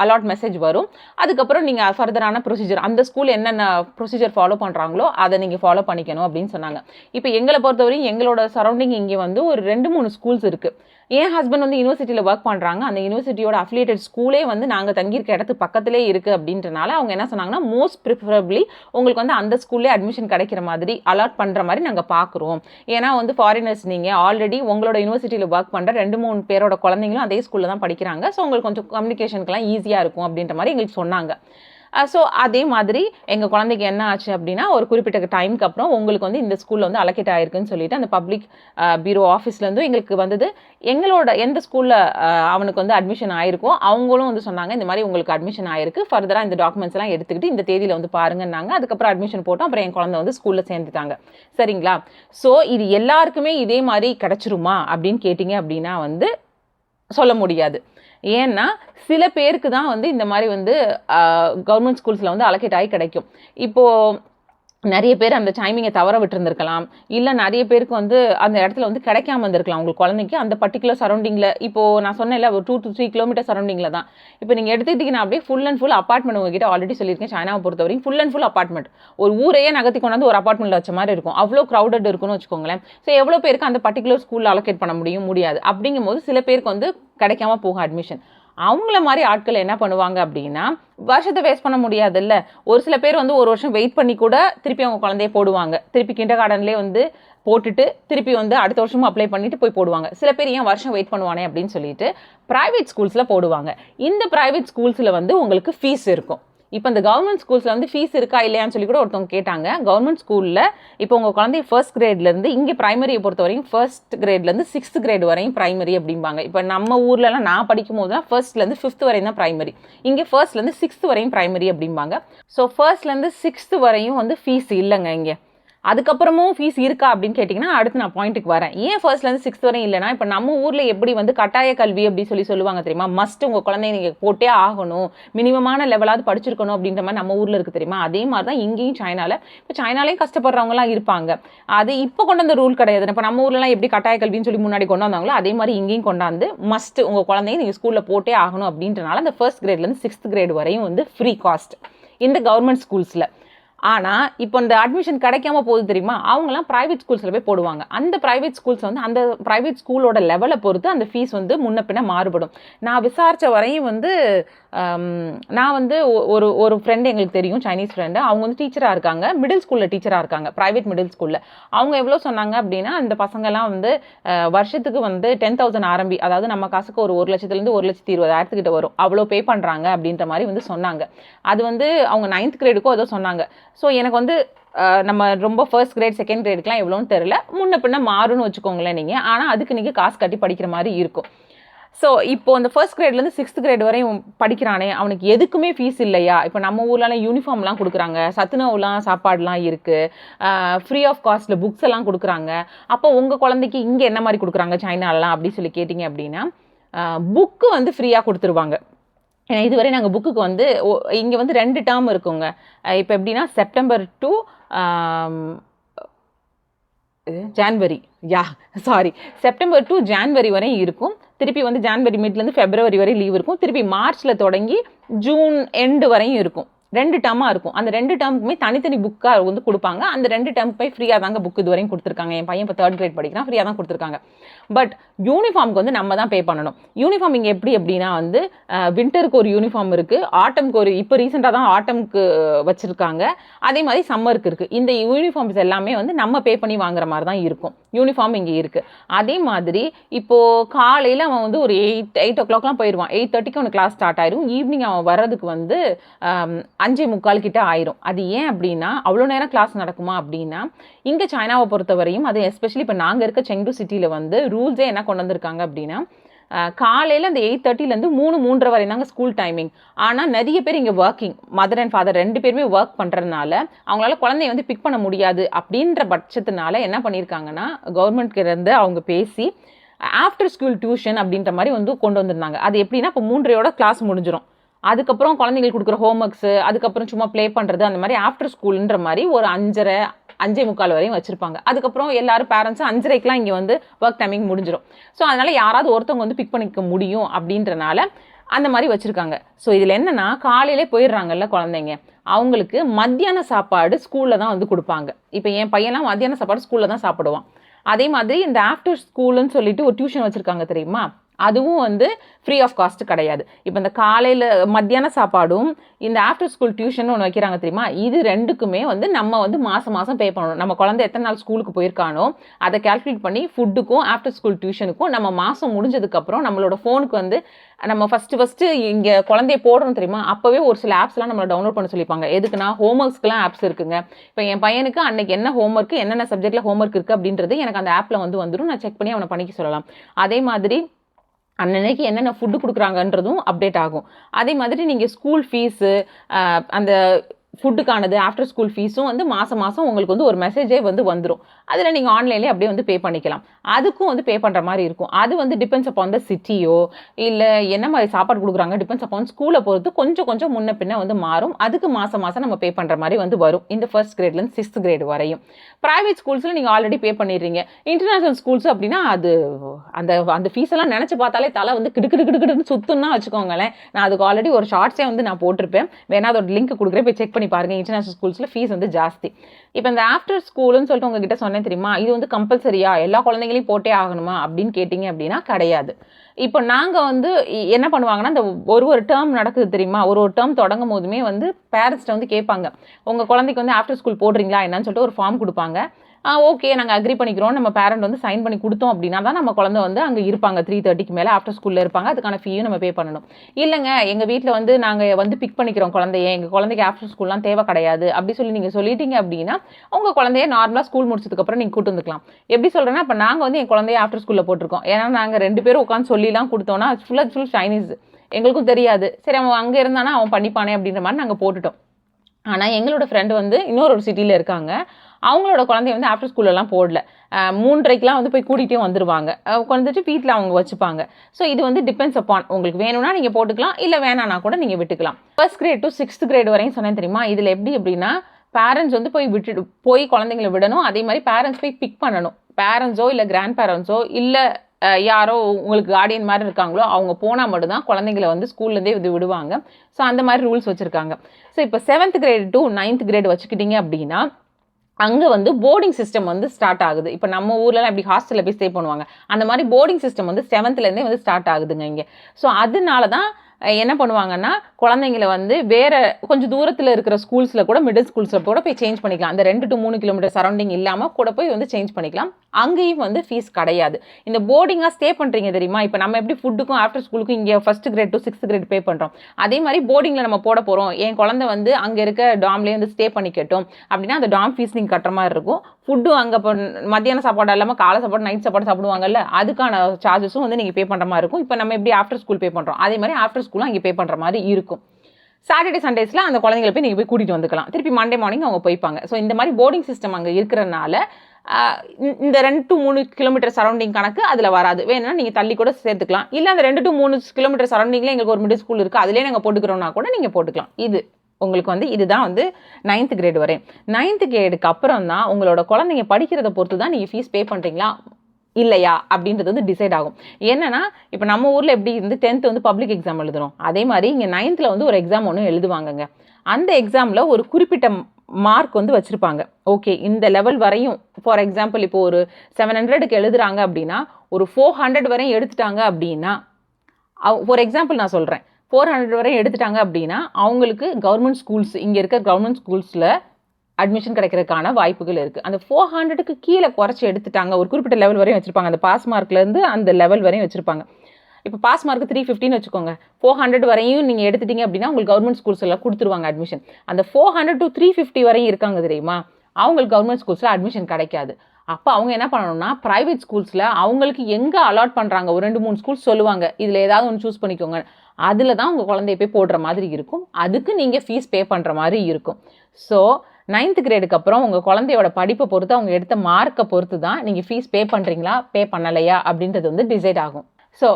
அலாட் மெசேஜ் வரும். அதுக்கப்புறம் நீங்கள் ஃபர்தரான ப்ரொசீஜர் அந்த ஸ்கூல் என்னென்ன ப்ரொசீஜர் ஃபாலோ பண்ணுறாங்களோ அதை நீங்கள் ஃபாலோ பண்ணிக்கணும் அப்படின்னு சொன்னாங்க. இப்போ எங்களை பொறுத்தவரையும் எங்களோட சரௌண்டிங் இங்கே வந்து ஒரு ரெண்டு மூணு ஸ்கூல்ஸ் இருக்குது என் ஹஸ்பண்ட் வந்து யூனிவர்சிட்டியில் ஒர்க் பண்ணுறாங்க அந்த யூனிவர்சிட்டியோட அஃபிலியேட்டட் ஸ்கூலே வந்து நாங்கள் தங்கியிருக்க இடத்துக்கு பக்கத்துலேயே இருக்குது அப்படின்றனால அவங்க என்ன சொன்னாங்கன்னா மோஸ்ட் ப்ரிஃபரபிளி உங்களுக்கு வந்து அந்த ஸ்கூல்லே அட்மிஷன் கிடைக்கிற மாதிரி அலாட் பண்ணுற மாதிரி நாங்கள் பார்க்குறோம் ஏன்னா வந்து ஃபாரினர்ஸ் நீங்கள் ஆல்ரெடி உங்களோட யூனிவர்சிட்டியில் ஒர்க் பண்ணுற ரெண்டு மூணு பேரோட குழந்தைங்களும் அதே ஸ்கூலில் தான் படிக்கிறாங்க. ஸோ உங்களுக்கு கொஞ்சம் கம்யூனிகேஷனுக்குலாம் ஈஸியாக இருக்கும் அப்படின்ற மாதிரி எங்களுக்கு சொன்னாங்க. ஸோ அதே மாதிரி எங்கள் குழந்தைக்கு என்ன ஆச்சு அப்படின்னா ஒரு குறிப்பிட்ட டைமுக்கு அப்புறம் உங்களுக்கு வந்து இந்த ஸ்கூலில் வந்து அலக்கேட் ஆயிருக்குன்னு சொல்லிட்டு அந்த பப்ளிக் பீரோ ஆஃபீஸ்லேருந்து எங்களுக்கு வந்தது. எங்களோட எந்த ஸ்கூலில் அவனுக்கு வந்து அட்மிஷன் ஆயிருக்கோ அவங்களும் வந்து சொன்னாங்க இந்த மாதிரி உங்களுக்கு அட்மிஷன் ஆயிருக்கு. ஃபர்தராக இந்த டாக்குமெண்ட்ஸ் எல்லாம் எடுத்துக்கிட்டு இந்த தேதியில் வந்து பாருங்கன்னாங்க. அதுக்கப்புறம் அட்மிஷன் போட்டோம். அப்புறம் என் குழந்தை வந்து ஸ்கூலில் சேர்ந்துட்டாங்க. சரிங்களா? ஸோ இது எல்லாருக்குமே இதே மாதிரி கிடச்சிருமா அப்படின்னு கேட்டிங்க அப்படின்னா வந்து சொல்ல முடியாது. ஏன்னா சில பேருக்கு தான் வந்து இந்த மாதிரி வந்து கவர்மெண்ட் ஸ்கூல்ஸில் வந்து அலோகேட் ஆகி கிடைக்கும். இப்போது நிறைய பேர் அந்த டைமிங்கை தவற விட்டுருந்துருக்கலாம். இல்லை நிறைய பேருக்கு வந்து அந்த இடத்துல வந்து கிடைக்காம இருந்திருக்கலாம் உங்களுக்கு குழந்தைக்கு. அந்த பர்டிகுலர் சரௌண்டிங்கில் இப்போது நான் சொன்னேன்ல ஒரு டூ டு த்ரீ கிலோமீட்டர் சரௌண்டிங்கில் தான். இப்போ நீங்கள் எடுத்துக்கிட்டிங்கன்னா அப்படியே ஃபுல் அண்ட் ஃபுல் அப்பார்ட்மெண்ட் உங்ககிட்ட ஆல்ரெடி சொல்லியிருக்கேன் சைனாவை பொறுத்தவரைக்கும். ஃபுல் அண்ட் ஃபுல் அப்பார்ட்மெண்ட் ஒரு ஊரையே நகர்த்தி கொண்டாந்து ஒரு அப்பார்ட்மெண்ட்டில் வச்ச மாதிரி இருக்கும். அவ்வளோ க்ரௌடட் இருக்குன்னு வச்சுக்கோங்களேன். ஸோ எவ்வளோ பேருக்கு அந்த பர்டிகுலர் ஸ்கூலில் அலோகேட் பண்ண முடியும்? முடியாது. அப்படிங்கும்போது சில பேருக்கு வந்து கிடைக்காம போகும் அட்மிஷன் அவங்கள மாதிரி ஆட்கள் என்ன பண்ணுவாங்க அப்படின்னா வருஷத்தை வேஸ்ட் பண்ண முடியாதுல்ல. ஒரு சில பேர் வந்து ஒரு வருஷம் வெயிட் பண்ணி கூட திருப்பி அவங்க குழந்தைய போடுவாங்க. திருப்பி கிண்டர் கார்டன்லேயே வந்து போட்டுட்டு திருப்பி வந்து அடுத்த வருஷமும் அப்ளை பண்ணிட்டு போய் போடுவாங்க. சில பேர் ஏன் வருஷம் வெயிட் பண்ணுவானே அப்படின்னு சொல்லிட்டு ப்ரைவேட் ஸ்கூல்ஸில் போடுவாங்க. இந்த ப்ரைவேட் ஸ்கூல்ஸில் வந்து உங்களுக்கு ஃபீஸ் இருக்கும். இப்போ இந்த கவர்மெண்ட் ஸ்கூல்ஸில் வந்து ஃபீஸ் இருக்கா இல்லையான்னு சொல்லி கூட ஒருத்தவங்க கேட்டாங்க. கவர்மெண்ட் ஸ்கூலில் இப்போ உங்கள் குழந்தை ஃபர்ஸ்ட் கிரேட்லேருந்து இங்கே ப்ரைமரியை பொறுத்த வரையும் ஃபர்ஸ்ட் கிரேட்லேருந்து சிக்ஸ்த் கிரேட் வரையும் ப்ரைமரி அப்படிம்பாங்க. இப்போ நம்ம ஊர்லலாம் நான் படிக்கும் போதுலாம் ஃபர்ஸ்ட்லேருந்து ஃபிஃப்த் வரையும் தான் ப்ரைமரி இங்கே ஃபர்ஸ்ட்லேருந்து சிக்ஸ்த் வரையும் ப்ரைமரி அப்படிம்பாங்க. ஸோ ஃபர்ஸ்ட்லேருந்து சிக்ஸ்த் வரையும் வந்து ஃபீஸ் இல்லைங்க இங்கே. அதுக்கப்புறமும் ஃபீஸ் இருக்கா அப்படின்னு கேட்டிங்கன்னா அடுத்து நான் பாயிண்ட்டுக்கு வரேன். ஏன் ஃபர்ஸ்ட்லேருந்து சிக்ஸ்த் வரையும் இல்லைனா இப்போ நம்ம ஊரில் எப்படி வந்து கட்டாய கல்வி அப்படின்னு சொல்லி சொல்லுவாங்க தெரியுமா? மஸ்ட் உங்கள் குழந்தைய நீங்கள் போட்டே ஆகணும். மினிமமான லெவலாவது படிச்சிருக்கணும் அப்படின்ற மாதிரி நம்ம ஊரில் இருக்குது தெரியுமா? அதே மாதிரி தான் இங்கேயும் சைனாவில் இப்போ சைனாலையும் கஷ்டப்படுறவங்களாம் இருப்பாங்க. அது இப்போ கொண்டு வந்த ரூல் கிடையாது. இப்போ நம்ம ஊர்லலாம் எப்படி கட்டாய கல்வின்னு சொல்லி முன்னாடி கொண்டு வந்தாங்களோ அதே மாதிரி இங்கேயும் கொண்டாந்து மஸ்ட் உங்கள் குழந்தைய நீங்கள் ஸ்கூலில் போட்டே ஆகணும் அப்படின்றனால அந்த ஃபர்ஸ்ட் கிரேட்லேருந்து சிக்ஸ்த் கிரேட் வரையும் வந்து ஃப்ரீ காஸ்ட் இந்த கவர்மெண்ட் ஸ்கூல்ஸில் ஆனால் இப்போ இந்த அட்மிஷன் கிடைக்காம போகுது தெரியுமா? அவங்கலாம் ப்ரைவேட் ஸ்கூல்ஸில் போய் போடுவாங்க. அந்த ப்ரைவேட் ஸ்கூல்ஸ் வந்து அந்த ப்ரைவேட் ஸ்கூலோட லெவலை பொறுத்து அந்த ஃபீஸ் வந்து முன்ன பின்ன மாறுபடும். நான் விசாரித்த வரையும் வந்து நான் வந்து ஒரு ஒரு ஃப்ரெண்டு எங்களுக்கு தெரியும் சைனீஸ் ஃப்ரெண்டு அவங்க வந்து டீச்சராக இருக்காங்க. மிடில் ஸ்கூலில் டீச்சராக இருக்காங்க. ப்ரைவேட் மிடில் ஸ்கூலில் அவங்க எவ்வளோ சொன்னாங்க அப்படின்னா அந்த பசங்கெல்லாம் வந்து வருஷத்துக்கு வந்து டென் தௌசண்ட் ஆரம்பி அதாவது நம்ம காசுக்கு ஒரு ஒரு லட்சத்துலேருந்து ஒரு லட்சத்தி இருபதாயிரத்துக்கிட்ட வரும். அவ்வளோ பே பண்ணுறாங்க அப்படின்ற மாதிரி வந்து சொன்னாங்க. அது வந்து அவங்க நைன்த் கிரேடுக்கோ ஏதோ சொன்னாங்க. ஸோ எனக்கு வந்து நம்ம ரொம்ப ஃபர்ஸ்ட் கிரேட் செகண்ட் கிரேடுக்குலாம் எவ்வளோன்னு தெரில முன்ன பின்ன மாறும்னு வச்சுக்கோங்களேன் நீங்கள் ஆனால் அதுக்கு நீங்கள் காசு கட்டி படிக்கிற மாதிரி இருக்கும். ஸோ இப்போ அந்த ஃபர்ஸ்ட் கிரேட்லேருந்து சிக்ஸ்த் கிரேட் வரையும் படிக்கிறானே. அவனுக்கு எதுக்குமே ஃபீஸ் இல்லையா? இப்போ நம்ம ஊர்லலாம் யூனிஃபார்ம்லாம் கொடுக்குறாங்க. சத்துணவுலாம் சாப்பாடுலாம் இருக்குது ஃப்ரீ ஆஃப் காஸ்ட்டில் புக்ஸ் எல்லாம் கொடுக்குறாங்க. அப்போ உங்கள் குழந்தைக்கு இங்கே என்ன மாதிரி கொடுக்குறாங்க? சைனாலலாம் அப்படி சொல்லி கேட்டிங்க அப்படின்னா புக்கு வந்து ஃப்ரீயாக கொடுத்துருவாங்க. ஏன்னா இதுவரை நாங்கள் புக்குக்கு வந்து இங்கே வந்து ரெண்டு டேர்ம் இருக்குங்க. இப்போ எப்படின்னா September to January yeah sorry September to January வரையும் இருக்கும். திருப்பி வந்து ஜான்வரி மிட்லேருந்து ஃபெப்ரவரி வரை லீவ் இருக்கும். திருப்பி மார்ச்சில் தொடங்கி ஜூன் எண்டு வரையும் இருக்கும். ரெண்டு டேர்மாக இருக்கும். அந்த ரெண்டு டேர்முக்குமே தனித்தனி புக்காக வந்து கொடுப்பாங்க. அந்த ரெண்டு டேர்முக்குமே ஃப்ரீயாக தாங்க புக் இதுவரையும் கொடுத்துருக்காங்க. என் பையன் இப்போ தேர்ட் கிரேட் படிக்கிறான். ஃப்ரீயாக தான் கொடுத்துருக்காங்க. பட் யூனிஃபார்முக்கு வந்து நம்ம தான் பே பண்ணணும். யூனிஃபார்ம் இங்கே எப்படி எப்படின்னா வந்து வின்டருக்கு ஒரு யூனிஃபார்ம் இருக்குது ஆட்டம்க்கு ஒரு இப்போ ரீசெண்டாக தான் ஆட்டம்க்கு வச்சுருக்காங்க. அதே மாதிரி சம்மருக்கு இருக்குது இந்த யூனிஃபார்ம்ஸ் எல்லாமே வந்து நம்ம பே பண்ணி வாங்குற மாதிரி தான் இருக்கும். யூனிஃபார்ம் இங்கே இருக்குது அதே மாதிரி இப்போது காலையில் அவன் வந்து ஒரு எயிட் எயிட் ஓ கிளாக்லாம் போயிடுவான். எயிட் தேர்ட்டிக்கு அவனுக்கு கிளாஸ் ஸ்டார்ட் ஆயிடும் ஈவினிங் அவன் வர்றதுக்கு வந்து அஞ்சே முக்கால் கிட்ட ஆயிரும். அது ஏன் அப்படின்னா அவ்வளோ நேரம் கிளாஸ் நடக்குமா அப்படின்னா இங்கே சைனாவை பொறுத்தவரையும் அது எஸ்பெஷலி இப்போ நாங்கள் இருக்க செங்டு சிட்டியில் வந்து ரூல்ஸே என்ன கொண்டு வந்திருக்காங்க அப்படின்னா காலையில் அந்த எயிட் தேர்ட்டிலேருந்து மூணு மூன்றரை வரை தாங்க ஸ்கூல் டைமிங் ஆனால் நிறைய பேர் இங்கே ஒர்க்கிங் மதர் அண்ட் ஃபாதர் ரெண்டு பேருமே ஒர்க் பண்ணுறதுனால அவங்களால குழந்தைய வந்து பிக் பண்ண முடியாது அப்படின்ற பட்சத்தினால என்ன பண்ணியிருக்காங்கன்னா கவர்மெண்ட்க்கு இருந்து அவங்க பேசி ஆஃப்டர் ஸ்கூல் டியூஷன் அப்படின்ற மாதிரி வந்து கொண்டு வந்திருந்தாங்க. அது எப்படின்னா இப்போ மூன்றையோட கிளாஸ் முடிஞ்சிடும் அதுக்கப்புறம் குழந்தைங்களுக்கு கொடுக்குற ஹோம்ஒர்க்ஸு அதுக்கப்புறம் சும்மா ப்ளே பண்ணுறது அந்த மாதிரி ஆஃப்டர் ஸ்கூலுன்ற மாதிரி ஒரு அஞ்சரை அஞ்சே முக்கால் வரையும் வச்சுருப்பாங்க. அதுக்கப்புறம் எல்லாரும் பேரண்ட்ஸும் அஞ்சரைக்கெலாம் இங்கே வந்து ஒர்க் டைமிங் முடிஞ்சிடும் ஸோ அதனால் யாராவது ஒருத்தவங்க வந்து பிக் பண்ணிக்க முடியும் அப்படின்றனால அந்த மாதிரி வச்சுருக்காங்க. ஸோ இதில் என்னென்னா காலையிலே போயிடுறாங்கல்ல குழந்தைங்க. அவங்களுக்கு மத்தியான சாப்பாடு ஸ்கூலில் தான் வந்து கொடுப்பாங்க. இப்போ என் பையன்லாம் மத்தியான சாப்பாடு ஸ்கூலில் தான் சாப்பிடுவான். அதே மாதிரி இந்த ஆஃப்டர் ஸ்கூலுன்னு சொல்லிட்டு ஒரு டியூஷன் வச்சுருக்காங்க தெரியுமா? அதுவும் வந்து ஃப்ரீ ஆஃப் காஸ்ட் கிடையாது. இப்போ இந்த காலையில் மத்தியான சாப்பாடும் இந்த ஆஃப்டர் ஸ்கூல் டியூஷன் ஒன்று வைக்கிறாங்க தெரியுமா? இது ரெண்டுக்குமே வந்து நம்ம வந்து மாதம் மாதம் பே பண்ணணும். நம்ம குழந்தை எத்தனை நாள் ஸ்கூலுக்கு போயிருக்கானோ அதை கால்குலேட் பண்ணி ஃபுட்டுக்கும் ஆஃப்டர் ஸ்கூல் டியூஷனுக்கும் நம்ம மாதம் முடிஞ்சதுக்கப்புறம் நம்மளோட ஃபோனுக்கு வந்து நம்ம ஃபஸ்ட்டு ஃபஸ்ட்டு இங்கே குழந்தைய போடுறோம் தெரியுமா? அப்போவே ஒரு சில ஆப்ஸ்லாம் நம்மளை டவுன்லோட் பண்ண சொல்லிப்பாங்க. எதுக்குன்னா ஹோம்ஒர்க்ஸ்க்குலாம் ஆப்ஸ் இருக்குங்க. இப்போ என் பையனுக்கு அன்னைக்கு என்ன ஹோம்ஒர்க் என்னென்ன சப்ஜெக்ட்டில் ஹோம்ஒர்க் இருக்குது அப்படின்றது எனக்கு அந்த ஆப்பில் வந்து வந்துடும் நான் செக் பண்ணி அவனை பண்ணிக்க சொல்லலாம். அதே மாதிரி அன்னன்னைக்கு என்னென்ன ஃபுட்டு கொடுக்குறாங்கன்றதும் அப்டேட் ஆகும். அதே மாதிரி நீங்கள் ஸ்கூல் ஃபீஸு அந்த ஃபுட்டுக்கானது ஆஃப்டர் ஸ்கூல் ஃபீஸும் வந்து மாதம் மாதம் உங்களுக்கு வந்து ஒரு மெசேஜே வந்து வந்துடும் அதில் நீங்கள் ஆன்லைன்லேயே அப்படியே வந்து பே பண்ணிக்கலாம். அதுக்கும் வந்து பே பண்ணுற மாதிரி இருக்கும். அது வந்து டிபெண்ட்ஸ் அப்பான் த சிட்டியோ இல்லை என்ன மாதிரி சாப்பாடு கொடுக்குறாங்க டிபெண்ட்ஸ் அப்பான் ஸ்கூலை பொறுத்து கொஞ்சம் கொஞ்சம் முன்ன பின்ன வந்து மாறும். அதுக்கு மாதம் மாதம் நம்ம பே பண்ணுற மாதிரி வந்து வரும். இந்த ஃபர்ஸ்ட் கிரேட்லேருந்து சிக்ஸ்த் கிரேட் வரையும். ப்ரைவேட் ஸ்கூல்ஸில் நீங்கள் ஆல்ரெடி பே பண்ணிடுறீங்க. இன்டர்நேஷனல் ஸ்கூல்ஸ் அப்படின்னா அது அந்த அந்த ஃபீஸ் எல்லாம் நினச்சி பார்த்தாலே தலை வந்து கிடு கிடு சுத்தம்னா சுத்துன்னா வச்சுக்கோங்களேன். நான் அதுக்கு ஆல்ரெடி ஒரு ஷார்ட்ஸே வந்து நான் போட்டிருப்பேன். வேணா அதோட லிங்க் கொடுக்குறேன். போய் செக் பண்ணி பாருங்கள் இன்டர்நேஷனல் ஸ்கூல்ஸில் ஃபீஸ் வந்து ஜாஸ்தி. இப்போ இந்த ஆஃப்டர் ஸ்கூலுன்னு சொல்லிட்டு உங்ககிட்ட சொன்னேன் தெரியுமா? இது வந்து கம்பல்சரியா? எல்லா குழந்தைங்களையும் போட்டே ஆகணுமா? அப்படின்னு கேட்டிங்க அப்படின்னா கிடையாது. இப்போ நாங்கள் வந்து என்ன பண்ணுவாங்கன்னா இந்த ஒரு ஒரு டேர்ம் நடக்குது தெரியுமா? ஒரு ஒரு டேர்ம் தொடங்கும் போதுமே வந்து பேரண்ட்ஸ்கிட்ட வந்து கேட்பாங்க. உங்கள் குழந்தைக்கு வந்து ஆஃப்டர் ஸ்கூல் போடுறீங்களா? என்னன்னு சொல்லிட்டு ஒரு ஃபார்ம் கொடுப்பாங்க. ஓகே நாங்கள் அக்ரி பண்ணிக்கிறோம். நம்ம பேரண்ட் வந்து சைன் பண்ணி கொடுத்தோம் அப்படின்னா தான் நம்ம குழந்தை வந்து அங்கே இருப்பாங்க. த்ரீ தேர்ட்டிக்கு மேலே ஆஃப்டர் ஸ்கூலில் இருப்பாங்க. அதுக்கான ஃபீயும் நம்ம பே பண்ணணும். இல்லைங்க எங்கள் வீட்டில் வந்து நாங்கள் வந்து பிக் பண்ணிக்கிறோம் குழந்தைய. எங்கள் குழந்தைக்கு ஆஃப்டர் ஸ்கூல்லாம் தேவை கிடையாது. அப்படி சொல்லி நீங்கள் சொல்லிட்டீங்க அப்படின்னா உங்கள் குழந்தைய நார்மலாக ஸ்கூல் முடிச்சதுக்கப்புறம் நீங்கள் கூட்டு வந்துக்கலாம். எப்படி சொல்கிறேன்னா இப்போ நாங்கள் வந்து என் குழந்தைய ஆஃப்டர் ஸ்கூலில் போட்டிருக்கோம். ஏன்னா நாங்கள் ரெண்டு பேரும் உட்காந்து சொல்லிலாம் கொடுத்தோன்னா அண்ட் ஃபுல் சைனீஸ் எங்களுக்கும் தெரியாது. சரி அவன் அங்கே இருந்தானா அவன் பண்ணிப்பானே அப்படின்ற மாதிரி நாங்கள் போட்டுட்டோம். ஆனால் எங்களோட ஃப்ரெண்டு வந்து இன்னொரு ஒரு சிட்டியில் இருக்காங்க. அவங்களோட குழந்தைய வந்து ஆஃப்டர் ஸ்கூல்லலாம் போடல. மூன்றரைக்கெலாம் வந்து போய் கூட்டிகிட்டே வந்துடுவாங்க குழந்தைட்டு வீட்டில் அவங்க வச்சுப்பாங்க. ஸோ இது வந்து டிபெண்ட்ஸ் அப்பான் உங்களுக்கு வேணும்னா நீங்கள் போட்டுக்கலாம் இல்லை வேணான்னா கூட நீங்கள் விட்டுக்கலாம். First grade to sixth grade வரையும் சொன்னேன் தெரியுமா? இதில் எப்படி அப்படின்னா பேரண்ட்ஸ் வந்து போய் விட்டுட்டு போய் குழந்தைங்கள விடணும். அதே மாதிரி பேரண்ட்ஸ் போய் பிக் பண்ணணும். பேரண்ட்ஸோ இல்லை கிராண்ட் பேரண்ட்ஸோ இல்லை யாரோ உங்களுக்கு கார்டியன் மாதிரி இருக்காங்களோ அவங்க போனால் மட்டும்தான் குழந்தைங்கள வந்து ஸ்கூல்லேருந்தே இது விடுவாங்க. ஸோ அந்த மாதிரி ரூல்ஸ் வச்சுருக்காங்க. ஸோ இப்போ seventh grade to ninth grade வச்சுக்கிட்டீங்க அப்படின்னா அங்கே வந்து போர்டிங் சிஸ்டம் வந்து ஸ்டார்ட் ஆகுது. இப்போ நம்ம ஊர்லலாம் இப்படி ஹாஸ்டலில் போய் ஸ்டே பண்ணுவாங்க. அந்த மாதிரி போர்டிங் சிஸ்டம் வந்து செவன்த்லேருந்தே வந்து ஸ்டார்ட் ஆகுதுங்க இங்கே. ஸோ அதனால தான் என்ன பண்ணுவாங்கன்னா குழந்தைங்கள வந்து வேற கொஞ்சம் தூரத்தில் இருக்கிற ஸ்கூல்ஸில் கூட மிடில் ஸ்கூல்ஸில் கூட போய் சேஞ்ச் பண்ணிக்கலாம். அந்த ரெண்டு டு மூணு கிலோமீட்டர் சரௌண்டிங் இல்லாமல் கூட போய் வந்து சேஞ்ச் பண்ணிக்கலாம். அங்கேயும் வந்து ஃபீஸ் கிடையாது. இந்த போர்டிங்காக ஸ்டே பண்ணுறீங்க தெரியுமா? இப்போ நம்ம எப்படி ஃபுட்டுக்கும் ஆஃப்டர் ஸ்கூலுக்கும் இங்கே first grade to sixth grade pay பண்ணுறோம் அதே மாதிரி போர்டிங்கில் நம்ம போட போகிறோம் என் குழந்தை வந்து அங்கே இருக்க டாம்லேயே வந்து ஸ்டே பண்ணிக்கட்டும். அப்படின்னா அந்த டாம் ஃபீஸ் நீங்கள் கட்டுற மாதிரி இருக்கும். ஃபுட்டும் அங்கே இப்போ மத்தியான சாப்பாடு இல்லாமல் காலை சாப்பாடு நைட் சாப்பாடு சாப்பிடுவாங்கல்ல அதுக்கான சார்ஜஸும் வந்து நீங்கள் பே பண்ணுற மாதிரி இருக்கும். இப்போ நம்ம எப்படி ஆஃப்டர் ஸ்கூல் பே பண்ணுறோம் அதே மாதிரி ஆஃப்டர் ஸ்கூலும் அங்கே பே பண்ணுற மாதிரி இருக்கும். சாட்டர்டே சண்டேஸில் அந்த குழந்தைங்களை போய் நீங்கள் போய் கூட்டிகிட்டு வந்துக்கலாம். திருப்பி மண்டே மார்னிங் அவங்க போய்ப்பாங்க. ஸோ இந்த மாதிரி போர்டிங் சிஸ்டம் அங்கே இருக்கிறனால இந்த- ரெண்டு டு மூணு கிலோமீட்டர் சரௌண்டிங் கணக்கு அதில் வராது. வேணும்னா நீங்கள் தள்ளி கூட சேர்த்துக்கலாம். இல்லை அந்த ரெண்டு டு மூணு கிலோமீட்டர் சரௌண்டிங்கில் எங்களுக்கு ஒரு மிடில் ஸ்கூல் இருக்குது அதிலே நாங்கள் போட்டுக்கிறோம்னா கூட நீங்கள் போட்டுக்கலாம். இது உங்களுக்கு வந்து இதுதான் வந்து நைன்த் கிரேடு வரையும் நைன்த் கிரேடுக்கு அப்புறம் தான் உங்களோட குழந்தைங்க படிக்கிறத பொறுத்து தான் நீங்கள் ஃபீஸ் பே பண்ணுறீங்களா இல்லையா அப்படின்றது வந்து டிசைட் ஆகும். என்னன்னா இப்போ நம்ம ஊரில் எப்படி இருந்து டென்த்து வந்து பப்ளிக் எக்ஸாம் எழுதுறோம். அதே மாதிரி இங்கே நைன்த்தில் வந்து ஒரு எக்ஸாம் ஒன்று எழுதுவாங்கங்க. அந்த எக்ஸாமில் ஒரு குறிப்பிட்ட மார்க் வந்து வச்சுருப்பாங்க. ஓகே இந்த லெவல் வரையும் ஃபார் எக்ஸாம்பிள் இப்போ ஒரு செவன் ஹண்ட்ரடுக்கு எழுதுறாங்க அப்படின்னா ஒரு ஃபோர் ஹண்ட்ரட் வரையும் எடுத்துட்டாங்க அப்படின்னா ஃபார் எக்ஸாம்பிள் நான் சொல்கிறேன் ஃபோர் ஹண்ட்ரட் வரையும் எடுத்துட்டாங்க அப்படின்னா அவங்களுக்கு கவர்மெண்ட் ஸ்கூல்ஸ் இங்கே இருக்க கவர்மெண்ட் ஸ்கூல்ஸில் அட்மிஷன் கிடைக்கிறதுக்கான வாய்ப்புகள் இருக்குது அந்த ஃபோர் ஹண்ட்ரடுக்கு கீழே குறைச்சி எடுத்துட்டாங்க. ஒரு குறிப்பிட்ட லெவல் வரையும் வச்சுருப்பாங்க. அந்த பாஸ் மார்க்லேருந்து அந்த லெவல் வரையும் வச்சுருப்பாங்க. இப்போ பாஸ் மார்க் த்ரீ ஃபிஃப்டின்னு வச்சுக்கோங்க. ஃபோர் ஹண்ட்ரட் வரையும் நீங்கள் எடுத்துட்டீங்க அப்படின்னா உங்களுக்கு கவர்மெண்ட் ஸ்கூல்ஸ் எல்லாம் கொடுத்துருவாங்க அட்மிஷன் அந்த four hundred to three fifty வரையும் இருக்காங்க தெரியுமா? அவங்களுக்கு கவர்மெண்ட் ஸ்கூல்ஸில் அட்மிஷன் கிடைக்காது. அப்போ அவங்க என்ன பண்ணணும்னா ப்ரைவேட் ஸ்கூல்ஸில் அவங்களுக்கு எங்கே அலாட் பண்ணுறாங்க ஒரு ரெண்டு மூணு ஸ்கூல்ஸ் சொல்லுவாங்க. இதில் ஏதாவது ஒன்று சூஸ் பண்ணிக்கோங்க. அதில் தான் உங்கள் குழந்தைய போய் போடுற மாதிரி இருக்கும். அதுக்கு நீங்கள் ஃபீஸ் பே பண்ணுற மாதிரி இருக்கும். ஸோ நைன்த் கிரேடுக்கு அப்புறம் உங்கள் குழந்தையோட படிப்பை பொறுத்து அவங்க எடுத்த மார்க்கை பொறுத்து தான் நீங்கள் ஃபீஸ் பே பண்ணுறீங்களா பே பண்ணலையா? அப்படின்றது வந்து டிசைட் ஆகும். ஸோ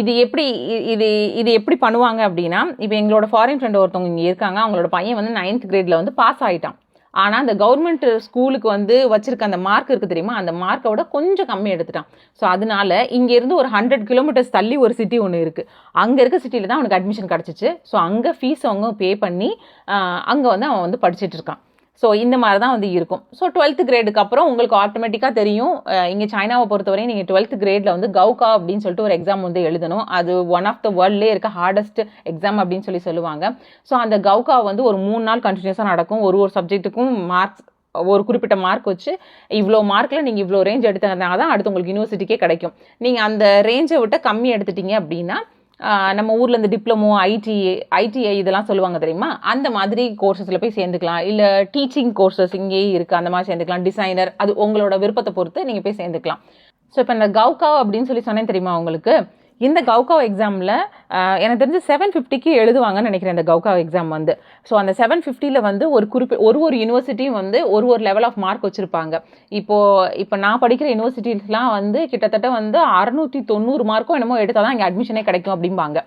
இது எப்படி இது இது எப்படி பண்ணுவாங்க அப்படின்னா இப்போ எங்களோட ஃபாரின் ஃப்ரெண்ட் ஒருத்தவங்க இங்கே இருக்காங்க. அவங்களோட பையன் வந்து நைன்த் கிரேடில் வந்து பாஸ் ஆகிட்டான் ஆனால் அந்த கவர்மெண்ட் ஸ்கூலுக்கு வந்து வச்சுருக்க அந்த மார்க் இருக்குது தெரியுமா? அந்த மார்க்கை விட கொஞ்சம் கம்மி எடுத்துட்டான். ஸோ அதனால இங்கேருந்து ஒரு ஹண்ட்ரட் கிலோமீட்டர்ஸ் தள்ளி ஒரு சிட்டி ஒன்று இருக்குது அங்கே இருக்க சிட்டியில் தான் அவனுக்கு அட்மிஷன் கிடச்சிச்சு. ஸோ அங்கே ஃபீஸ் அவங்க பே பண்ணி அங்கே வந்து அவன் வந்து படிச்சுட்டு இருக்கான். ஸோ இந்த மாதிரி தான் வந்து இருக்கும். ஸோ டுவெல்த் கிரேடுக்கு அப்புறம் உங்களுக்கு ஆட்டோமேட்டிக்காக தெரியும். இங்கே சைனாவை பொறுத்தவரையும் நீங்கள் டுவெல்த் கிரேடில் வந்து கவுகா அப்படின்னு சொல்லிட்டு ஒரு எக்ஸாம் வந்து எழுதணும். அது ஒன் ஆஃப் த வேர்ல்ட்லேயே இருக்க ஹார்டஸ்ட் எக்ஸாம் அப்படின்னு சொல்லி சொல்லுவாங்க. ஸோ அந்த கவுகா வந்து ஒரு மூணு நாள் கண்டினியூஸாக நடக்கும். ஒரு ஒரு சப்ஜெக்ட்டுக்கும் மார்க்ஸ் ஒரு குறிப்பிட்ட மார்க் வச்சு இவ்வளோ மார்க்கில் நீங்கள் இவ்வளோ ரேஞ்ச் எடுத்ததுனால தான் அடுத்து உங்களுக்கு யூனிவர்சிட்டிக்கே கிடைக்கும். நீங்கள் அந்த ரேஞ்சை விட்டு கம்மி எடுத்துட்டீங்க அப்படின்னா நம்ம ஊரில் இந்த டிப்ளமோ ஐடி ஐடிஐ இதெல்லாம் சொல்லுவாங்க தெரியுமா? அந்த மாதிரி கோர்சஸில் போய் சேர்ந்துக்கலாம். இல்லை டீச்சிங் கோர்சஸ் இங்கேயே இருக்குது அந்த மாதிரி சேர்ந்துக்கலாம். டிசைனர் அது உங்களோட விருப்பத்தை பொறுத்து நீங்கள் போய் சேர்ந்துக்கலாம். ஸோ இப்போ இந்த கவுகா அப்படின்னு சொல்லி சொன்னேன் தெரியுமா உங்களுக்கு? இந்த கவுகாவ் எக்ஸாமில் எனக்கு தெரிஞ்சு செவன் ஃபிஃப்டிக்கு எழுதுவாங்கன்னு நினைக்கிறேன் இந்த கவுகாவ் எக்ஸாம் வந்து. ஸோ அந்த செவன் ஃபிஃப்டியில் வந்து ஒரு குறிப்பி ஒரு ஒரு யூனிவர்சிட்டியும் வந்து ஒரு ஒரு லெவல் ஆஃப் மார்க் வச்சுருப்பாங்க. இப்போது இப்போ நான் படிக்கிற யூனிவர்சிட்டிஸ்லாம் வந்து கிட்டத்தட்ட வந்து அறநூற்றி தொண்ணூறு மார்க்கும் என்னமோ எடுத்தால் தான் இங்கே அட்மிஷனே கிடைக்கும் அப்படிம்பாங்க.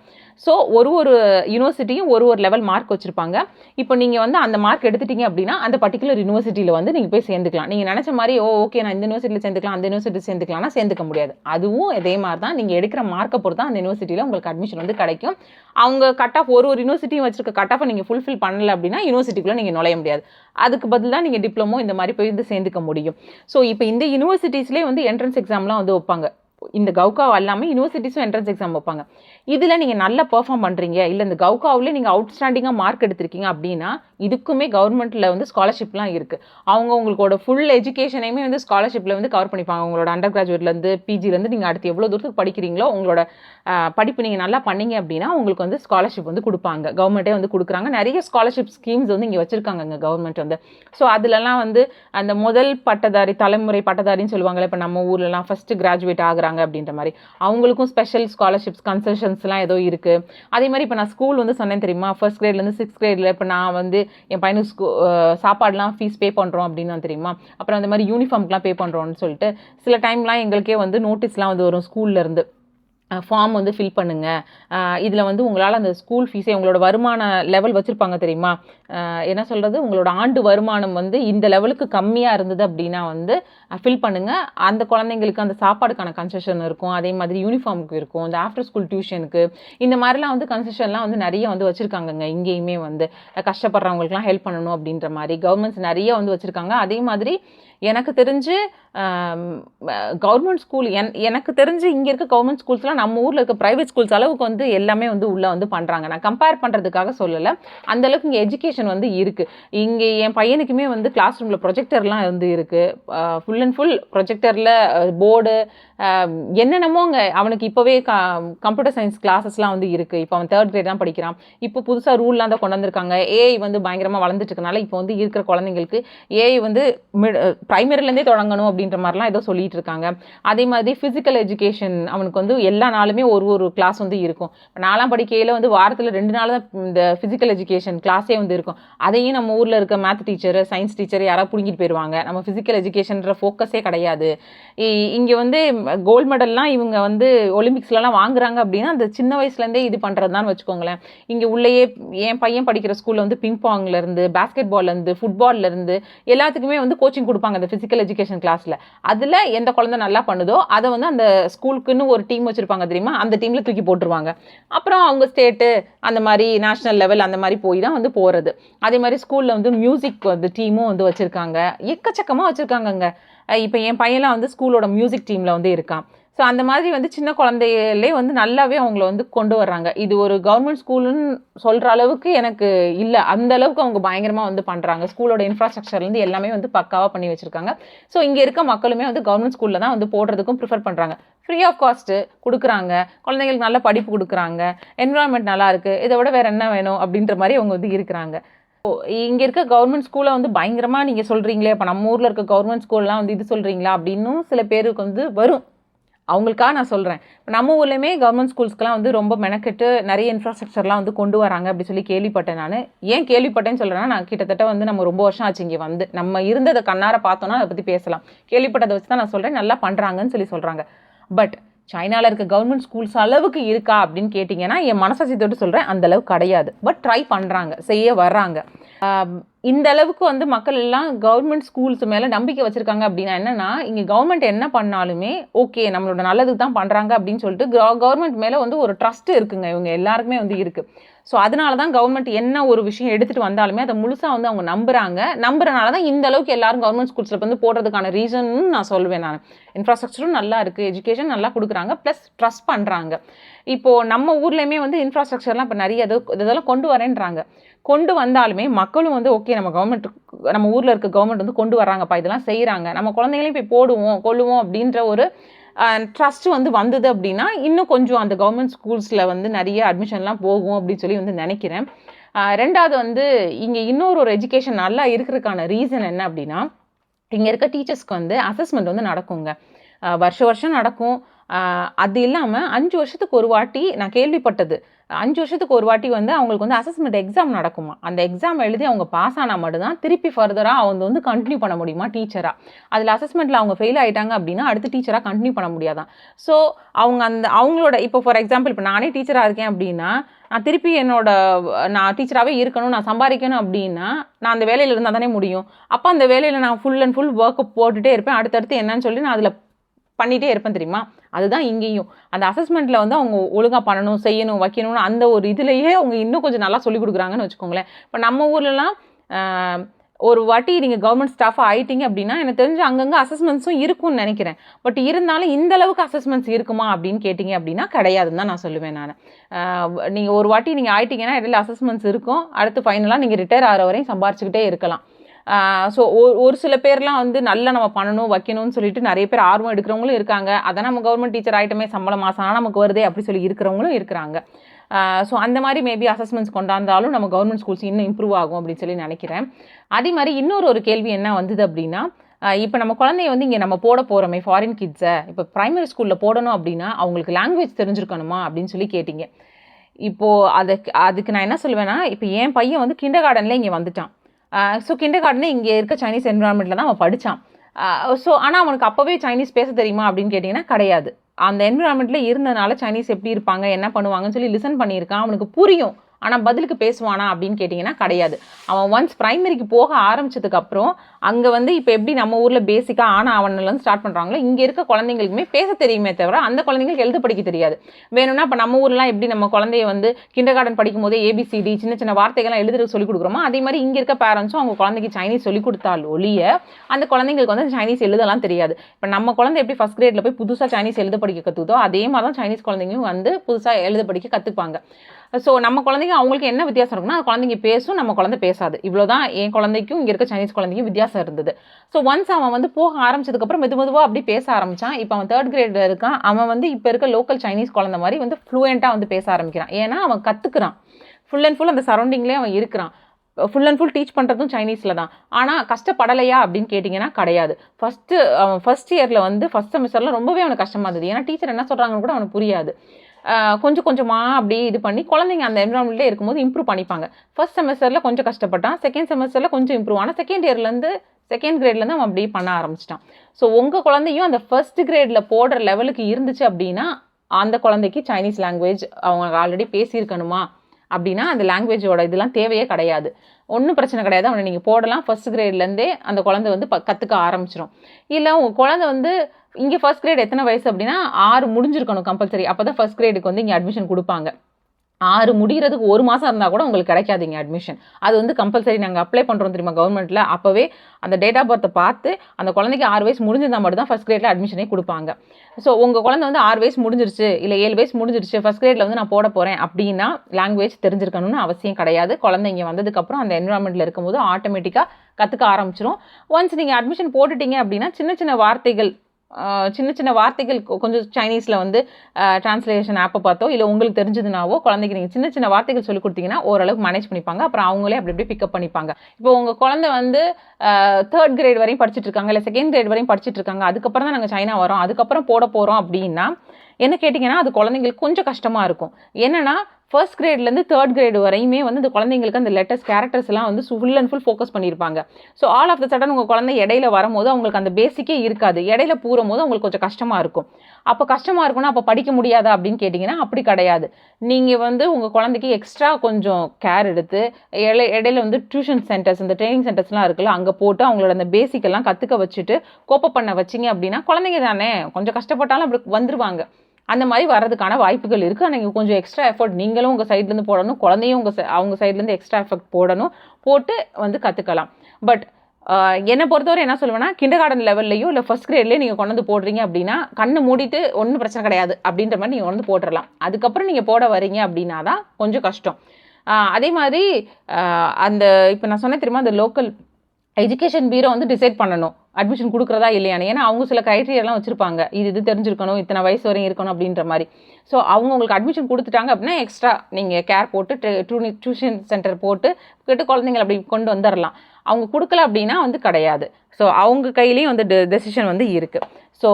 ஸோ ஒரு ஒரு யூனிவர்சிட்டியும் ஒரு ஒரு லெவல் மார்க் வச்சுருப்பாங்க. இப்போ நீங்கள் வந்து அந்த மார்க் எடுத்துட்டீங்க அப்படின்னா அந்த பர்டிகுலர் யூனிவர்சிட்டியில் வந்து நீங்கள் போய் சேர்ந்துக்கலாம். நீங்கள் நினச்ச மாதிரி ஓ ஓகே நான் இந்த யூனிவர்சிட்டியில் சேர்ந்துக்கலாம் அந்த யூனிவர்சிட்டி சேர்ந்துக்கலாம்னா சேர்ந்துக்க முடியாது. அதுவும் இதே மாதிரி தான் நீங்கள் எடுக்கிற மார்க்கை பொறுத்து தான் அந்த யூனிவர்சிட்டியில் உங்களுக்கு அட்மிஷன் வந்து கிடைக்கும். அவங்க கட் ஆஃப் ஒரு ஒரு யூனிவர்சிட்டியும் வச்சிருக்க கட் ஆஃபை நீங்கள் ஃபுல்ஃபில் பண்ணல அப்படின்னா யூனிவர்சிட்டிக்குள்ளே நீங்கள் நுழைய முடியாது. அதுக்கு பதில் தான் நீங்கள் டிப்ளமோ இந்த மாதிரி போய் வந்து சேர்ந்துக்க முடியும். ஸோ இப்போ இந்த யூனிவர்சிட்டிஸ்லேயே வந்து என்ட்ரன்ஸ் எக்ஸாம்லாம் வந்து வைப்பாங்க. இந்த கவுகா இல்லாமல் யூனிவர்சிட்டிஸும் என்ட்ரன்ஸ் எக்ஸாம் வைப்பாங்க. இதில் நீங்கள் நல்லா பெர்ஃபார்ம் பண்ணுறீங்க இல்லை இந்த கவுகாவில் நீங்கள் அவுட்ஸ்டாண்டிங்காக மார்க் எடுத்திருக்கீங்க அப்படின்னா இதுக்குமே கவர்மெண்ட்டில் வந்து ஸ்காலர்ஷிப்லாம் இருக்குது அவங்க உங்களோட ஃபுல் எஜுகேஷனையுமே வந்து ஸ்காலர்ஷிப்பில் வந்து கவர் பண்ணிப்பாங்க. உங்களோட அண்டர் கிராஜுவேட்லேருந்து பிஜிலேருந்து நீங்கள் அடுத்து எவ்வளோ தூரத்துக்கு படிக்கிறீங்களோ உங்களோட படிப்பு நீங்கள் நல்லா பண்ணீங்க அப்படின்னா உங்களுக்கு வந்து ஸ்காலர்ஷிப் வந்து கொடுப்பாங்க. கவர்மெண்ட்டே வந்து கொடுக்குறாங்க. நிறைய ஸ்காலர்ஷிப் ஸ்கீம்ஸ் வந்து இங்கே வச்சுருக்காங்க இங்கே கவர்மெண்ட் வந்து. ஸோ அதுலலாம் வந்து அந்த முதல் பட்டதாரி தலைமுறை பட்டதாரின்னு சொல்லுவாங்கல்ல இப்போ நம்ம ஊர்லலாம் ஃபஸ்ட்டு கிராஜுவேட் ஆகுறாங்க அப்படின்ற மாதிரி. அவங்களுக்கும் ஸ்பெஷல் ஸ்காலர்ஷிப்ஸ் கன்செஷன்ஸ்லாம் ஏதோ இருக்குது அதே மாதிரி இப்போ நான் ஸ்கூல் வந்து சொன்னேன் தெரியுமா? ஃபர்ஸ்ட் கிரேட்லேருந்து சிக்ஸ்த் கிரேடில் இப்போ நான் வந்து என் பையனுக்கு ஸ்கூ சாப்பாடுலாம் ஃபீஸ் பே பண்ணுறோம் அப்படின்னு தெரியுமா? அப்புறம் அந்த மாதிரி யூனிஃபார்ம்க்குலாம் பே பண்ணுறோம்னு சொல்லிட்டு சில டைம்லாம் எங்களுக்கே வந்து நோட்டீஸ்லாம் வந்து வரும் ஸ்கூல்ல இருந்து. ஃபார்ம் வந்து ஃபில் பண்ணுங்க. இதில் வந்து உங்களால் அந்த ஸ்கூல் ஃபீஸே உங்களோட வருமான லெவல் வச்சுருப்பாங்க தெரியுமா? என்ன சொல்கிறது உங்களோட ஆண்டு வருமானம் வந்து இந்த லெவலுக்கு கம்மியாக இருந்தது அப்படின்னா வந்து ஃபில் பண்ணுங்கள் அந்த குழந்தைங்களுக்கு அந்த சாப்பாடுக்கான கன்செஷன் இருக்கும். அதே மாதிரி யூனிஃபார்முக்கு இருக்கும். இந்த ஆஃப்டர் ஸ்கூல் டியூஷனுக்கு இந்த மாதிரிலாம் வந்து கன்செஷன்லாம் வந்து நிறைய வந்து வச்சுருக்காங்கங்க. இங்கேயுமே வந்து கஷ்டப்படுறவங்களுக்குலாம் ஹெல்ப் பண்ணணும் அப்படின்ற மாதிரி கவர்மெண்ட்ஸ் நிறைய வந்து வச்சுருக்காங்க. அதே மாதிரி எனக்கு தெரிஞ்சு கவர்மெண்ட் ஸ்கூல் என் எனக்கு தெரிஞ்சு இங்கே இருக்க கவர்மெண்ட் ஸ்கூல்ஸ்லாம் நம்ம ஊரில் இருக்க ப்ரைவேட் ஸ்கூல்ஸ் அளவுக்கு வந்து எல்லாமே வந்து உள்ளே வந்து பண்ணுறாங்க நான் கம்பேர் பண்ணுறதுக்காக சொல்லலை. அந்தளவுக்கு இங்கே எஜுகேஷன் வந்து இருக்குது இங்கே என் பையனுக்குமே வந்து கிளாஸ் ரூமில் ப்ரொஜெக்டர்லாம் வந்து இருக்குது ஃபுல் அண்ட் ஃபுல் ப்ரொஜெக்டரில் போர்டு என்னென்னமோ அங்கே அவனுக்கு இப்போவே க கம்ப்யூட்டர் சயின்ஸ் கிளாஸஸ்லாம் வந்து இருக்குது இப்போ அவன் தேர்ட் கிரேட் தான் படிக்கிறான். இப்போ புதுசாக ரூல்லாம் தான் கொண்டு வந்திருக்காங்க. ஏஐ வந்து பயங்கரமாக வளர்ந்துட்டு இருக்கனால இப்போ வந்து இருக்கிற குழந்தைங்களுக்கு ஏஐ வந்து ப்ரைமரிலேருந்தே தொடங்கணும் அப்படின்ற மாதிரிலாம் ஏதோ சொல்லிட்டு இருக்காங்க. அதே மாதிரி ஃபிசிக்கல் எஜுகேஷன் அவனுக்கு வந்து எல்லா நாளுமே ஒரு ஒரு கிளாஸ் வந்து இருக்கும். நாலாம் படிக்கையில் வந்து வாரத்தில் ரெண்டு நாள் தான் இந்த ஃபிசிக்கல் எஜுகேஷன் கிளாஸே வந்து இருக்கும் அதையும் நம்ம ஊரில் இருக்க மேத் டீச்சர் சயின்ஸ் டீச்சர் யாராவது பிடிங்கிட்டு போயிடுவாங்க நம்ம ஃபிசிக்கல் எஜுகேஷன்ற ஃபோக்கஸே கிடையாது. இங்கே வந்து கோல்டு மெடல்லாம் இவங்க வந்து ஒலிம்பிக்ஸ்லலாம் வாங்குறாங்க அப்படின்னா அந்த சின்ன வயசுலேருந்தே இது பண்ணுறது தான் வச்சுக்கோங்களேன். இங்கே உள்ளேயே என் பையன் படிக்கிற ஸ்கூலில் வந்து பிங்பாங்லேருந்து பேஸ்கெட் பால்லேருந்து ஃபுட்பால்லேருந்து எல்லாத்துக்குமே வந்து கோச்சிங் கொடுப்பாங்க அந்த ஃபிசிக்கல் எஜுகேஷன் கிளாஸில் அதில் எந்த குழந்தை நல்லா பண்ணுதோ அதை வந்து அந்த ஸ்கூலுக்குன்னு ஒரு டீம் வச்சுருப்பாங்க தெரியுமா? அந்த டீமில் தூக்கி போட்டுருவாங்க. அப்புறம் அவங்க ஸ்டேட்டு அந்த மாதிரி நேஷ்னல் லெவல் அந்த மாதிரி போய் தான் வந்து போகிறது அதே மாதிரி ஸ்கூலில் வந்து மியூசிக் வந்து டீமும் வந்து வச்சுருக்காங்க. எக்கச்சக்கமாக வச்சுருக்காங்கங்க. இப்போ என் பையன்லாம் வந்து ஸ்கூலோட மியூசிக் டீமில் வந்து இருக்கான். ஸோ அந்த மாதிரி வந்து சின்ன குழந்தையிலே வந்து நல்லாவே அவங்கள வந்து கொண்டு வர்றாங்க. இது ஒரு கவர்மெண்ட் ஸ்கூலுன்னு சொல்கிற அளவுக்கு எனக்கு இல்லை. அந்த அளவுக்கு அவங்க பயங்கரமாக வந்து பண்ணுறாங்க ஸ்கூலோட இன்ஃப்ராஸ்ட்ரக்சர்லேருந்து எல்லாமே வந்து பக்காவாக பண்ணி வச்சுருக்காங்க. ஸோ இங்கே இருக்க மக்களுமே வந்து கவர்மெண்ட் ஸ்கூலில் தான் வந்து போடுறதுக்கும் ப்ரிஃபர் பண்ணுறாங்க ஃப்ரீ ஆஃப் காஸ்ட்டு கொடுக்குறாங்க. குழந்தைங்களுக்கு நல்ல படிப்பு கொடுக்குறாங்க. என்விரான்மெண்ட் நல்லா இருக்குது இதை விட வேறு என்ன வேணும் அப்படின்ற மாதிரி அவங்க வந்து இருக்கிறாங்க. இங்கே இருக்க கவர்மெண்ட் ஸ்கூலை வந்து பயங்கரமாக நீங்கள் சொல்கிறீங்களே இப்போ நம்ம ஊரில் இருக்க கவர்மெண்ட் ஸ்கூல்லாம் வந்து இது சொல்கிறீங்களா அப்படின்னும் சில பேருக்கு வந்து வரும். அவங்களுக்காக நான் சொல்கிறேன் நம்ம ஊர்லேயுமே கவர்மெண்ட் ஸ்கூல்ஸ்க்கெலாம் வந்து ரொம்ப மெனக்கெட்டு நிறைய இன்ஃப்ராஸ்ட்ரக்சர்லாம் வந்து கொண்டு வராங்க அப்படி சொல்லி கேள்விப்பட்டேன் நான். ஏன் கேள்விப்பட்டேன்னு சொல்கிறேன்னா நான் கிட்டத்தட்ட வந்து நம்ம ரொம்ப வருஷம் ஆச்சு இங்கே வந்து. நம்ம இருந்ததை கண்ணார பார்த்தோன்னா அதை பற்றி பேசலாம். கேள்விப்பட்டதை வச்சு தான் நான் சொல்கிறேன் நல்லா பண்ணுறாங்கன்னு சொல்லி சொல்கிறாங்க பட் சைனாவில் இருக்க கவர்மெண்ட் ஸ்கூல்ஸ் அளவுக்கு இருக்கா அப்படின்னு கேட்டிங்கன்னா என் மனசாட்சி தொட்டு சொல்கிறேன் அந்த அளவு கிடையாது. பட் ட்ரை பண்ணுறாங்க செய்ய வர்றாங்க. Um, இந்த அளவுக்கு வந்து மக்கள் எல்லாம் கவர்மெண்ட் ஸ்கூல்ஸ் மேலே நம்பிக்கை வச்சுருக்காங்க அப்படின்னா என்னென்னா இங்கே கவர்மெண்ட் என்ன பண்ணாலுமே ஓகே நம்மளோட நல்லதுக்கு தான் பண்ணுறாங்க அப்படின்னு சொல்லிட்டு கவர்மெண்ட் மேலே வந்து ஒரு ட்ரஸ்ட் இருக்குங்க இவங்க எல்லாருக்குமே வந்து இருக்குது ஸோ அதனால தான் கவர்மெண்ட் என்ன ஒரு விஷயம் எடுத்துகிட்டு வந்தாலுமே அதை முழுசாக வந்து அவங்க நம்புகிறாங்க நம்புறனால தான் இந்த அளவுக்கு எல்லாரும் கவர்மெண்ட் ஸ்கூல்ஸில் வந்து போடுறதுக்கான ரீசன் நான் சொல்வேன் நான். இன்ஃப்ராஸ்ட்ரக்சரும் நல்லா இருக்குது எஜுகேஷன் நல்லா கொடுக்குறாங்க ப்ளஸ் ட்ரஸ்ட் பண்ணுறாங்க இப்போது நம்ம ஊர்லேயுமே வந்து இன்ஃப்ராஸ்ட்ரக்சர்லாம் இப்போ நிறைய இதெல்லாம் கொண்டு வரேன்றாங்க. கொண்டு வந்தாலுமே மக்களும் வந்து ஓகே நம்ம கவர்மெண்ட் நம்ம ஊரில் இருக்க கவர்மெண்ட் வந்து கொண்டு வராங்கப்பா இதெல்லாம் செய்கிறாங்க நம்ம குழந்தைங்களையும் போய் போடுவோம் கொள்ளுவோம் அப்படின்ற ஒரு ட்ரஸ்ட் வந்து வந்தது அப்படின்னா இன்னும் கொஞ்சம் அந்த கவர்மெண்ட் ஸ்கூல்ஸில் வந்து நிறைய அட்மிஷன்லாம் போகும் அப்படின்னு சொல்லி வந்து நினைக்கிறேன். ரெண்டாவது வந்து இங்கே இன்னொரு ஒரு எஜுகேஷன் நல்லா இருக்கிறதுக்கான ரீசன் என்ன அப்படின்னா இங்கே இருக்க டீச்சர்ஸ்க்கு வந்து அசஸ்மெண்ட் வந்து நடக்குங்க. வருஷம் வருஷ வருஷம் நடக்கும். அது இல்லாமல் அஞ்சு வருஷத்துக்கு ஒரு வாட்டி நான் கேள்விப்பட்டது. அஞ்சு வருஷத்துக்கு ஒரு வாட்டி வந்து அவங்களுக்கு வந்து அசஸ்மெண்ட் எக்ஸாம் நடக்குமா? அந்த எக்ஸாம் எழுதி அவங்க பாஸ் ஆனால் மட்டும்தான் திருப்பி ஃபர்தராக அவங்க வந்து கண்டினியூ பண்ண முடியுமா டீச்சராக அதில் அசஸ்மெண்ட்டில் அவங்க ஃபெயில் ஆகிட்டாங்க அப்படின்னா அடுத்து டீச்சராக கண்டினியூ பண்ண முடியாதான் ஸோ அவங்க அந்த அவங்களோட இப்போ ஃபார் எக்ஸாம்பிள் இப்போ நானே டீச்சராக இருக்கேன் அப்படின்னா நான் திருப்பி என்னோட நான் டீச்சராகவே இருக்கணும் நான் சம்பாதிக்கணும் அப்படின்னா நான் அந்த வேலையில் இருந்தால் தானே முடியும். அப்போ அந்த வேலையில் நான் ஃபுல் அண்ட் ஃபுல் ஒர்க்கை போட்டுகிட்டே இருப்பேன். அடுத்தடுத்து என்னன்னு சொல்லி நான் அதில் பண்ணிகிட்டே இருப்பேன் தெரியுமா? அதுதான் இங்கேயும். அந்த அசஸ்மெண்ட்டில் வந்து அவங்க ஒழுங்காக பண்ணணும் செய்யணும் வைக்கணும்னு அந்த ஒரு இதுலேயே அவங்க இன்னும் கொஞ்சம் நல்லா சொல்லி கொடுக்குறாங்கன்னு வச்சுக்கோங்களேன். இப்போ நம்ம ஊர்லலாம் ஒரு வாட்டி நீங்கள் கவர்மெண்ட் ஸ்டாஃபாக ஆயிட்டீங்க அப்படின்னா எனக்கு தெரிஞ்சு அங்கங்கே அசஸ்மெண்ட்ஸும் இருக்கும்னு நினைக்கிறேன். பட் இருந்தாலும் இந்த அளவுக்கு அசஸ்மெண்ட்ஸ் இருக்குமா அப்படின்னு கேட்டிங்க அப்படின்னா கிடையாதுன்னு தான் நான் சொல்லுவேன் நான். நீங்கள் ஒரு வாட்டி நீங்கள் ஆயிட்டீங்கன்னா இடையில அசஸ்மெண்ட்ஸ் இருக்கும். அடுத்து ஃபைனலாக நீங்கள் ரிட்டையர் ஆகிற வரையும் சம்பாரிச்சுக்கிட்டே இருக்கலாம். ஸோ ஒரு சில பேர்லாம் வந்து நல்லா நம்ம பண்ணணும் வைக்கணும்னு சொல்லிட்டு நிறைய பேர் ஆர்வம் எடுக்கிறவங்களும் இருக்காங்க. அதான் நம்ம கவர்மெண்ட் டீச்சர் ஆகிட்டமே சம்பளம் மாதம் ஆனால் நமக்கு வருதே அப்படி சொல்லி இருக்கிறவங்களும் இருக்கிறாங்க. ஸோ அந்த மாதிரி மேபி அசஸ்மெண்ட்ஸ் கொண்டாந்தாலும் நம்ம கவர்மெண்ட் ஸ்கூல்ஸ் இன்னும் இம்ப்ரூவ் ஆகும் அப்படின்னு சொல்லி நினைக்கிறேன். அதே மாதிரி இன்னொரு ஒரு கேள்வி என்ன வந்தது அப்படின்னா இப்போ நம்ம குழந்தைய வந்து இங்கே நம்ம போட போகிறோமே ஃபாரின் கிட்ஸை இப்போ ப்ரைமரி ஸ்கூலில் போடணும் அப்படின்னா அவங்களுக்கு லாங்குவேஜ் தெரிஞ்சிருக்கணுமா அப்படின்னு சொல்லி கேட்டிங்க. இப்போது அதுக்கு அதுக்கு நான் என்ன சொல்லுவேன்னா இப்போ என் பையன் வந்து கிண்டர் கார்டனில் இங்கே வந்துட்டான். ஸோ கிண்டர் கார்டனே இங்கே இருக்க சைனீஸ் என்விரான்மெண்ட்டில் தான் அவன் படித்தான் ஸோ ஆனால் அவனுக்கு அப்போவே சைனீஸ் பேச தெரியுமா அப்படின்னு கேட்டிங்கன்னா கிடையாது. அந்த என்விரான்மெண்ட்டில் இருந்தனால சைனீஸ் எப்படி இருப்பாங்க என்ன பண்ணுவாங்கன்னு சொல்லி லிசன் பண்ணியிருக்கான். அவனுக்கு புரியும். ஆனால் பதிலுக்கு பேசுவானா அப்படின்னு கேட்டிங்கன்னா கிடையாது. அவன் ஒன்ஸ் ப்ரைமரிக்கு போக ஆரம்பிச்சதுக்கப்புறம் அங்கே வந்து இப்போ எப்படி நம்ம ஊரில் பேசிக்காக ஆனால் அவன்லேருந்து ஸ்டார்ட் பண்ணுறாங்களோ இங்கே இருக்க குழந்தைங்களுக்குமே பேச தெரியுமே தவிர அந்த குழந்தைங்களுக்கு எழுத படிக்க தெரியாது. வேணும்னா இப்போ நம்ம ஊர்லாம் எப்படி நம்ம குழந்தைய வந்து கிண்டர் கார்டன் படிக்கும் போதே ஏபிசிடி சின்ன சின்ன வார்த்தைகள்லாம் எழுதுறதுக்கு சொல்லி கொடுக்குறோமோ அதே மாதிரி இங்கே இருக்க பேரண்ட்ஸும் அவங்க குழந்தைக்கு சைனீஸ் சொல்லி கொடுத்தால் ஒழிய அந்த குழந்தைங்களுக்கு வந்து சைனீஸ் எழுதலாம் தெரியாது. இப்போ நம்ம குழந்தை எப்படி ஃபஸ்ட் கிரேடில் போய் புதுசாக சைனீஸ் எழுத படிக்க கற்றுதோ அதே மாதிரி தான் சைனீஸ் குழந்தைங்களும் வந்து புதுசாக எழுத படிக்க கற்றுப்பாங்க ஸோ நம்ம குழந்தைங்க அவங்களுக்கு என்ன வித்தியாசம் இருக்குன்னா குழந்தைங்க பேசும் நம்ம குழந்தை பேசாது. இவ்வளோதான் என் குழந்தைக்கும் இங்கே இருக்க சைனீஸ் குழந்தைக்கும் வித்தியாசம் இருந்தது. ஸோ ஒன்ஸ் அவன் வந்து போக ஆரம்பிச்சதுக்கப்புறம் மெது மெதுவாக அப்படி பேச ஆரம்பித்தான் இப்போ அவன் தேர்ட் கிரேடில் இருக்கான். அவன் வந்து இப்போ இருக்க லோக்கல் சைனீஸ் குழந்தை மாதிரி வந்து ஃப்ளூயண்ட்டாக வந்து பேச ஆரம்பிக்கிறான். ஏன்னா அவன் கற்றுக்குறான் ஃபுல் அண்ட் ஃபுல் அந்த சரௌண்டிங்லேயே அவன் இருக்கிறான். ஃபுல் அண்ட் ஃபுல் டீச் பண்ணுறதும் சைனீஸில் தான். ஆனால் கஷ்டப்படலையா அப்படின்னு கேட்டிங்கன்னா கிடையாது. ஃபஸ்ட்டு அவன் ஃபஸ்ட் இயரில் வந்து ஃபஸ்ட் செமஸ்டரில் ரொம்பவே அவனுக்கு கஷ்டமாக இருந்தது. ஏன்னா டீச்சர் என்ன சொல்கிறாங்கன்னு கூட அவனுக்கு புரியாது. கொஞ்சம் கொஞ்சமாக அப்படியே இது பண்ணி குழந்தைங்க அந்த என்வரான்மெண்ட்லேயே இருக்கும்போது இம்ப்ரூவ் பண்ணிப்பாங்க. ஃபர்ஸ்ட் செமஸ்டரில் கொஞ்சம் கஷ்டப்பட்டான். செகண்ட் செமஸ்டரில் கொஞ்சம் இம்ப்ரூவ் ஆனால் செகண்ட் இயர்லேருந்து செகண்ட் கிரேட்லேருந்து அவன் அப்படியே பண்ண ஆரம்பிச்சிட்டான். ஸோ உங்கள் குழந்தையும் அந்த ஃபர்ஸ்ட் கிரேடில் போடுற லெவலுக்கு இருந்துச்சு அப்படின்னா அந்த குழந்தைக்கு சைனீஸ் லாங்குவேஜ் அவங்க ஆல்ரெடி பேசியிருக்கணுமா? அப்படின்னா அந்த லாங்குவேஜோட இதெல்லாம் தேவையே கிடையாது. ஒன்றும் பிரச்சனை கிடையாது. அவனை நீங்கள் போடலாம். ஃபர்ஸ்ட் கிரேட்லேருந்தே அந்த குழந்தை வந்து ப கற்றுக்க ஆரம்பிச்சிடும் இல்லை உங்கள் குழந்தை வந்து இங்கே ஃபர்ஸ்ட் கிரேட் எத்தனை வயசு அப்படின்னா ஆறு முடிஞ்சிருக்கணும் கம்பல்சரி அப்போ தான் ஃபர்ஸ்ட் கிரேடுக்கு வந்து இங்கே அட்மிஷன் கொடுப்பாங்க. ஆறு முடிகிறதுக்கு ஒரு மாதம் இருந்தால் கூட உங்களுக்கு கிடைக்காதீங்க அட்மிஷன் அது வந்து கம்பல்சரி நாங்கள் அப்ளை பண்ணுறோம் தெரியுமா கவர்மெண்ட்டில் அப்போவே அந்த டேட் ஆஃப் பர்த்தை பார்த்து அந்த குழந்தைக்கு ஆறு வயசு முடிஞ்சிருந்தால் மட்டும் தான் ஃபஸ்ட் கிரேடில் அட்மிஷனே கொடுப்பாங்க. ஸோ உங்கள் குழந்தை வந்து ஆறு வயசு முடிஞ்சிருச்சு இல்லை ஏழு வயசு முடிஞ்சிருச்சு ஃபஸ்ட் கிரேடில் வந்து நான் போட போகிறேன் அப்படின்னா லாங்குவேஜ் தெரிஞ்சிருக்கணும்னு அவசியம் கிடையாது. குழந்தை இங்கே வந்ததுக்கப்புறம் அந்த என்விரான்மெண்ட்டில் இருக்கும்போது ஆட்டோமேட்டிக்காக கற்றுக்க ஆரம்பிச்சிரும். ஒன்ஸ் நீங்கள் அட்மிஷன் போட்டுட்டீங்க அப்படின்னா சின்ன சின்ன வார்த்தைகள் சின்ன சின்ன வார்த்தைகள் கொஞ்சம் சைனீஸில் வந்து டிரான்ஸ்லேஷன் ஆப்பை பார்த்தோ இல்லை உங்களுக்கு தெரிஞ்சதுனாவோ குழந்தைக்கு நீங்கள் சின்ன சின்ன வார்த்தைகள் சொல்லி கொடுத்தீங்கன்னா ஓரளவுக்கு மேனேஜ் பண்ணிப்பாங்க. அப்புறம் அவங்களே அப்படி அப்படி பிக்கப் பண்ணிப்பாங்க. இப்போ உங்கள் குழந்தை வந்து தேர்ட் கிரேட் வரையும் படிச்சுட்டு இருக்காங்க இல்லை செகண்ட் கிரேட் வரையும் படிச்சுட்டு இருக்காங்க. அதுக்கப்புறம் தான் நாங்கள் சைனா வரோம். அதுக்கப்புறம் போட போகிறோம் அப்படின்னா என்ன கேட்டிங்கன்னா அது குழந்தைங்களுக்கு கொஞ்சம் கஷ்டமாக இருக்கும். என்னென்னா ஃபர்ஸ்ட் கிரேட்லேருந்து தேர்ட் கிரேட் வரையுமே வந்து இந்த குழந்தைங்களுக்கு அந்த லெட்டர்ஸ் கேரக்டர்ஸ் எல்லாம் வந்து ஃபுல் அண்ட் ஃபுல் ஃபோக்கஸ் பண்ணியிருப்பாங்க. So all of the sudden உங்கள் குழந்தை இடையில வரும்போது அவங்களுக்கு அந்த பேசிக்கே இருக்காது. இடையில பூரும் போது அவங்களுக்கு கொஞ்சம் கஷ்டமாக இருக்கும். அப்போ கஷ்டமாக இருக்கும்னா அப்போ படிக்க முடியாதா அப்படின்னு கேட்டிங்கன்னா அப்படி கிடையாது. நீங்கள் வந்து உங்கள் குழந்தைக்கு எக்ஸ்ட்ரா கொஞ்சம் கேர் எடுத்து இடை இடையில வந்து டியூஷன் சென்டர்ஸ் இந்த ட்ரைனிங் சென்டர்ஸ்லாம் இருக்குல்ல அங்கே போட்டு அவங்களோட அந்த பேசிக்கெல்லாம் கற்றுக்க வச்சுட்டு கோப்ப பண்ண வச்சிங்க அப்படின்னா குழந்தைங்க தானே? கொஞ்சம் கஷ்டப்பட்டாலும் அப்படி வந்துருவாங்க. அந்த மாதிரி வர்றதுக்கான வாய்ப்புகள் இருக்குது ஆனால் கொஞ்சம் எக்ஸ்ட்ரா எஃபர்ட் நீங்களும் உங்கள் சைட்லேருந்து போடணும். குழந்தையும் உங்கள் அவங்க சைட்லேருந்து எக்ஸ்ட்ரா எஃபர்ட் போடணும். போட்டு வந்து கற்றுக்கலாம் பட் என்னை பொறுத்தவரை என்ன சொல்லுவேன்னா கிண்டர் கார்டன் லெவல்லையும் இல்லை ஃபஸ்ட் கிரேட்லேயே நீங்கள் கொண்டு வந்து போடுறீங்க அப்படின்னா கண்ணை மூடிட்டு ஒன்றும் பிரச்சனை கிடையாது அப்படின்ற மாதிரி நீங்கள் வந்து போட்டுடலாம் அதுக்கப்புறம் நீங்கள் போட வரீங்க அப்படின்னா தான் கொஞ்சம் கஷ்டம். அதே மாதிரி அந்த இப்போ நான் சொன்னேன் தெரியுமா அந்த லோக்கல் எஜுகேஷன் பீரோ வந்து டிசைட் பண்ணணும். அட்மிஷன் கொடுக்குறதா இல்லையான்னு. ஏன்னா அவங்க சில க்ரைட்டீரியாலாம் வச்சுருப்பாங்க. இது இது தெரிஞ்சிருக்கணும். இத்தனை வயசு வரையும் இருக்கணும் அப்படின்ற மாதிரி. ஸோ அவங்க உங்களுக்கு அட்மிஷன் கொடுத்துட்டாங்க அப்படின்னா எக்ஸ்ட்ரா நீங்கள் கேர் போட்டு ட்ரூனி டியூஷன் சென்டர் போட்டு கேட்டு குழந்தைங்களை அப்படி கொண்டு வந்துடலாம் அவங்க கொடுக்கல அப்படின்னா வந்து கிடையாது. ஸோ அவங்க கையிலையும் வந்து டெசிஷன் வந்து இருக்குது ஸோ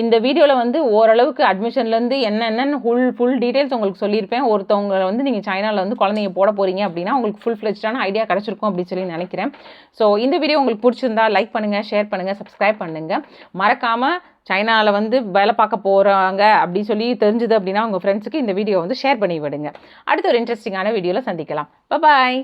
இந்த வீடியோவில் வந்து ஓரளவுக்கு அட்மிஷன்லேருந்து என்னென்னு ஃபுல் ஃபுல் டீட்டெயில்ஸ் உங்களுக்கு சொல்லியிருப்பேன். ஒருத்தவங்க வந்து நீங்கள் சைனாவில் வந்து குழந்தைங்க போட போகிறீங்க அப்படின்னா உங்களுக்கு ஃபுல் ஃப்ளெஜ்டான ஐடியா கிடச்சிருக்கும் அப்படின்னு சொல்லி நினைக்கிறேன். ஸோ இந்த வீடியோ உங்களுக்கு பிடிச்சிருந்தா லைக் பண்ணுங்கள் ஷேர் பண்ணுங்கள் சப்ஸ்கிரைப் பண்ணுங்கள் மறக்காமல் சைனாவில் வந்து வேலை பார்க்க போகிறாங்க அப்படின்னு சொல்லி தெரிஞ்சுது அப்படின்னா உங்கள் ஃப்ரெண்ட்ஸுக்கு இந்த வீடியோ வந்து ஷேர் பண்ணி விடுங்க. அடுத்த ஒரு இன்ட்ரெஸ்டிங்கான வீடியோவில் சந்திக்கலாம். பாய்